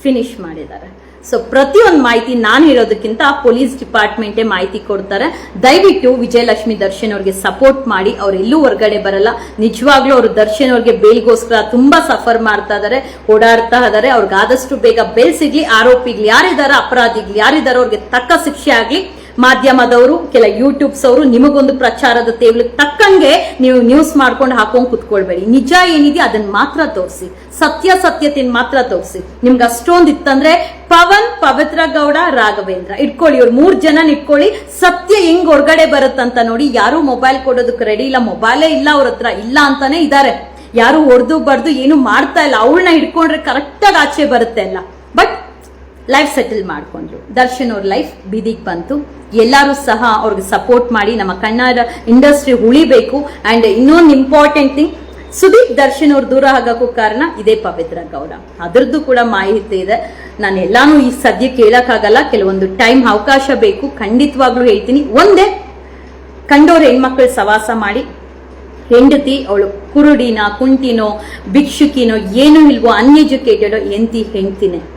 ಫಿನಿಶ್ ಮಾಡಿದ್ದಾರೆ. ಸೊ ಪ್ರತಿಯೊಂದು ಮಾಹಿತಿ ನಾನು ಹೇಳೋದಕ್ಕಿಂತ ಪೊಲೀಸ್ ಡಿಪಾರ್ಟ್ಮೆಂಟೇ ಮಾಹಿತಿ ಕೊಡ್ತಾರೆ. ದಯವಿಟ್ಟು ವಿಜಯಲಕ್ಷ್ಮಿ ದರ್ಶನ್ ಅವ್ರಿಗೆ ಸಪೋರ್ಟ್ ಮಾಡಿ. ಅವ್ರು ಎಲ್ಲೂ ಹೊರಗಡೆ ಬರಲ್ಲ. ನಿಜವಾಗ್ಲೂ ಅವರು ದರ್ಶನ್ ಅವ್ರಿಗೆ ಬೇಲ್ಗೋಸ್ಕರ ತುಂಬಾ ಸಫರ್ ಮಾಡ್ತಾ ಇದಾರೆ, ಓಡಾಡ್ತಾ ಇದಾರೆ. ಅವ್ರಿಗೆ ಆದಷ್ಟು ಬೇಗ ಬೇಲ್ ಸಿಗ್ಲಿ, ಆರೋಪಿಗ್ಲಿ ಯಾರಿದಾರ, ಅಪರಾಧಿಗ್ಲಿ ಯಾರಿದಾರೋ ಅವ್ರಿಗೆ ತಕ್ಕ ಶಿಕ್ಷೆ ಆಗ್ಲಿ ಮಾಧ್ಯಮದವರು, ಕೆಲ ಯೂಟ್ಯೂಬ್ಸ್ ಅವರು ನಿಮಗೊಂದು ಪ್ರಚಾರದ ತೇವಲಿಗೆ ತಕ್ಕಂಗೆ ನೀವು ನ್ಯೂಸ್ ಮಾಡ್ಕೊಂಡು ಹಾಕೊಂಡು ಕುತ್ಕೊಳ್ಬೇಡಿ. ನಿಜ ಏನಿದೆ ಅದನ್ನ ಮಾತ್ರ ತೋರಿಸಿ. ಸತ್ಯ ಸತ್ಯಾಸತ್ಯತೆಯನ್ನು ಮಾತ್ರ ತೋರಿಸಿ. ನಿಮ್ಗೆ ಅಷ್ಟೊಂದು ಇತ್ತಂದ್ರೆ ಪವನ್ ಪವಿತ್ರ ಗೌಡ ರಾಘವೇಂದ್ರ. ಇಟ್ಕೊಳ್ಳಿ, ಇವ್ರು ಮೂರ್ ಜನ ಇಟ್ಕೊಳ್ಳಿ. ಸತ್ಯ ಹೆಂಗ್ ಹೊರಗಡೆ ಬರುತ್ತಂತ ನೋಡಿ, ಯಾರು ಮೊಬೈಲ್ ಕೊಡೋದಕ್ಕೆ ರೆಡಿ ಇಲ್ಲ ಮೊಬೈಲೇ ಇಲ್ಲ, ಅವ್ರ ಹತ್ರ ಇಲ್ಲ ಅಂತಾನೆ ಇದಾರೆ. ಯಾರು ಹೊಡೆದು ಬಡ್ದು ಏನು ಮಾಡ್ತಾ ಇಲ್ಲ. ಅವಳನ್ನ ಹಿಡ್ಕೊಂಡ್ರೆ ಕರೆಕ್ಟಾಗಿ ಆಚೆ ಬರುತ್ತೆ ಅಲ್ಲ. ಬಟ್ ಲೈಫ್ ಸೆಟಲ್ ಮಾಡ್ಕೊಂಡ್ರು. ದರ್ಶನ್ ಅವ್ರ ಲೈಫ್ ಬೀದಿಗೆ ಬಂತು. ಎಲ್ಲರೂ ಸಹ ಅವ್ರಿಗೆ ಸಪೋರ್ಟ್ ಮಾಡಿ ನಮ್ಮ ಕನ್ನಡ ಇಂಡಸ್ಟ್ರಿ ಉಳಿಬೇಕು. ಆ್ಯಂಡ್ ಇನ್ನೊಂದು ಇಂಪಾರ್ಟೆಂಟ್ ಥಿಂಗ್ ಸುದೀಪ್ ದರ್ಶನ್ ಅವ್ರು ದೂರ ಆಗೋಕ್ಕೂ ಕಾರಣ ಇದೇ ಪವಿತ್ರ ಗೌಡ. ಅದರದ್ದು ಕೂಡ ಮಾಹಿತಿ ಇದೆ. ನಾನು ಎಲ್ಲಾನು ಈ ಸದ್ಯ ಕೇಳಕ್ಕಾಗಲ್ಲ. ಕೆಲವೊಂದು ಟೈಮ್ ಅವಕಾಶ ಬೇಕು. ಖಂಡಿತವಾಗ್ಲೂ ಹೇಳ್ತೀನಿ. ಒಂದೇ, ಕಂಡೋರ್ ಹೆಣ್ಮಕ್ಳು ಸವಾಸ ಮಾಡಿ. ಹೆಂಡತಿ, ಅವಳು ಕುರುಡಿನ, ಕುಂಟಿನೋ, ಭಿಕ್ಷುಕಿನೋ, ಏನೂ ಇಲ್ವೋ ಅನ್ಎಜುಕೇಟೆಡೋ ಎಂತಿ ಹೆಂಡ್ತಿನೇ.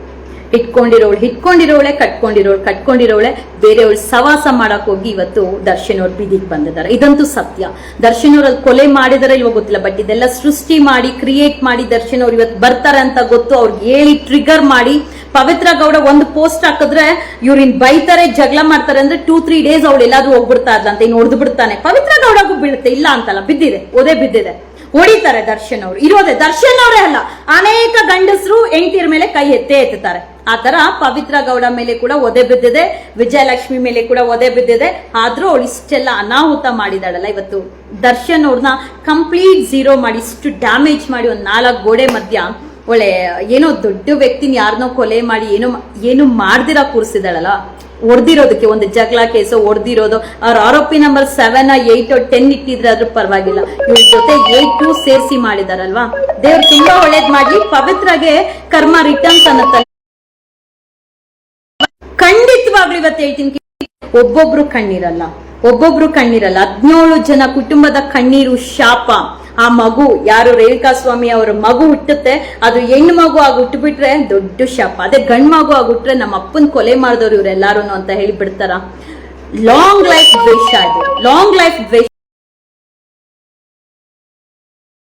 ಇಟ್ಕೊಂಡಿರೋಳು ಇಟ್ಕೊಂಡಿರೋಳೆ ಕಟ್ಕೊಂಡಿರೋಳು, ಕಟ್ಕೊಂಡಿರೋಳೆ, ಬೇರೆಯವಳು ಸವಾಸ ಮಾಡಕ್ ಹೋಗಿ ಇವತ್ತು ದರ್ಶನ್ ಅವ್ರು ಬೀದಿಗೆ ಬಂದಿದ್ದಾರೆ. ಇದಂತೂ ಸತ್ಯ. ದರ್ಶನ್ ಅವ್ರು ಅಲ್ಲಿ ಕೊಲೆ ಮಾಡಿದಾರೆ ಇವಾಗ ಗೊತ್ತಿಲ್ಲ ಬಟ್ ಇದೆಲ್ಲ ಸೃಷ್ಟಿ ಮಾಡಿ ಕ್ರಿಯೇಟ್ ಮಾಡಿ ದರ್ಶನ್ ಅವ್ರು ಇವತ್ತು ಬರ್ತಾರೆ ಅಂತ ಗೊತ್ತು. ಅವ್ರಿಗೆ ಹೇಳಿ ಟ್ರಿಗರ್ ಮಾಡಿ, ಪವಿತ್ರ ಗೌಡ ಒಂದು ಪೋಸ್ಟ್ ಹಾಕಿದ್ರೆ ಇವ್ರಿನ್ ಬೈತಾರೆ, ಜಗಳ ಮಾಡ್ತಾರೆ ಅಂದ್ರೆ ಟೂ ತ್ರೀ ಡೇಸ್ ಅವಳು ಎಲ್ಲಾದ್ರೂ ಹೋಗ್ಬಿಡ್ತಾ ಇದ್ಲಂತ ಇನ್ನು ಹೊಡೆದು ಬಿಡ್ತಾನೆ. ಪವಿತ್ರ ಗೌಡಗೂ ಬೀಳುತ್ತೆ, ಇಲ್ಲ ಅಂತಲ್ಲ, ಬಿದ್ದಿದೆ ಓದೇ ಬಿದ್ದಿದೆ. ಹೊಡಿತಾರೆ ದರ್ಶನ್ ಅವರು ಇರೋದೇ ದರ್ಶನ್ ಅವರೇ ಅಲ್ಲ, ಅನೇಕ ಗಂಡಸರು ಹೆಂಡತಿಯರ ಮೇಲೆ ಕೈ ಎತ್ತೇ ಎತ್ತುತ್ತಾರೆ ಆ ತರ ಪವಿತ್ರ ಗೌಡ ಮೇಲೆ ಕೂಡ ಒದೆ ಬಿದ್ದಿದೆ, ವಿಜಯಲಕ್ಷ್ಮಿ ಮೇಲೆ ಕೂಡ ಒದೆ ಬಿದ್ದಿದೆ. ಆದ್ರೂ ಅವಳು ಇಷ್ಟೆಲ್ಲ ಅನಾಹುತ ಮಾಡಿದಾಳಲ್ಲ ಇವತ್ತು. ದರ್ಶನ್ ಅವ್ರನ್ನ ಕಂಪ್ಲೀಟ್ ಝೀರೋ ಮಾಡಿ, ಇಷ್ಟು ಡ್ಯಾಮೇಜ್ ಮಾಡಿ ಒಂದ್ ನಾಲ್ಕು ಗೋಡೆ ಮಧ್ಯ ಒಳ್ಳೆ, ಏನೋ ದೊಡ್ಡ ವ್ಯಕ್ತಿನ ಯಾರನ್ನೋ ಕೊಲೆ ಮಾಡಿ, ಏನೋ ಏನು ಮಾಡ್ದಿರ ಕೂರಿಸಿದಾಳಲ್ಲ. ಒಡ್ದಿರೋದಕ್ಕೆ, ಒಂದು ಜಗಳ ಕೇಸು ಒಡ್ದಿರೋದು, ಅವ್ರ ಆರೋಪಿ ನಂಬರ್ ಸೆವೆನ್ ಏಟ್ ಟೆನ್ ಇಟ್ಟಿದ್ರೆ ಅದ್ರ ಪರವಾಗಿಲ್ಲ. ಇವ್ರ ಜೊತೆ ಏಟ್ ಟು ಸೇರಿಸಿ ಮಾಡಿದಾರಲ್ವಾ? ದೇವ್ರು ತುಂಬಾ ಒಳ್ಳೇದ್ ಮಾಡಿ ಪವಿತ್ರಗೆ ಕರ್ಮ ರಿಟರ್ನ್ಸ್ ಅನ್ನತ್ತ ಖಂಡಿತವಾಗ್ಲೂ ಇವತ್ತು ಹೇಳ್ತೀನಿ ಒಬ್ಬೊಬ್ರು ಕಣ್ಣೀರಲ್ಲ ಒಬ್ಬೊಬ್ರು ಕಣ್ಣೀರಲ್ಲ. ಹದಿನೇಳು ಜನ ಕುಟುಂಬದ ಕಣ್ಣೀರು ಶಾಪ. ಆ ಮಗು, ಯಾರು ರೇಣುಕಾ ಸ್ವಾಮಿ ಅವರ ಮಗು ಹುಟ್ಟುತ್ತೆ, ಅದು ಹೆಣ್ಣು ಮಗು ಆಗಿ ಹುಟ್ಟುಬಿಟ್ರೆ ದೊಡ್ಡ ಶಾಪ. ಅದೇ ಗಂಡ್ ಮಗು ಆಗಿ ಹುಟ್ಟರೆ ನಮ್ಮ ಅಪ್ಪನ್ ಕೊಲೆ ಮಾಡಿದವ್ರು ಇವರೆಲ್ಲಾರು ಅಂತ ಹೇಳಿ ಬಿಡ್ತಾರ ಲಾಂಗ್ ಲೈಫ್ ದ್ವೇಷ ಅದು ಲಾಂಗ್ ಲೈಫ್ ದ್ವೇಷ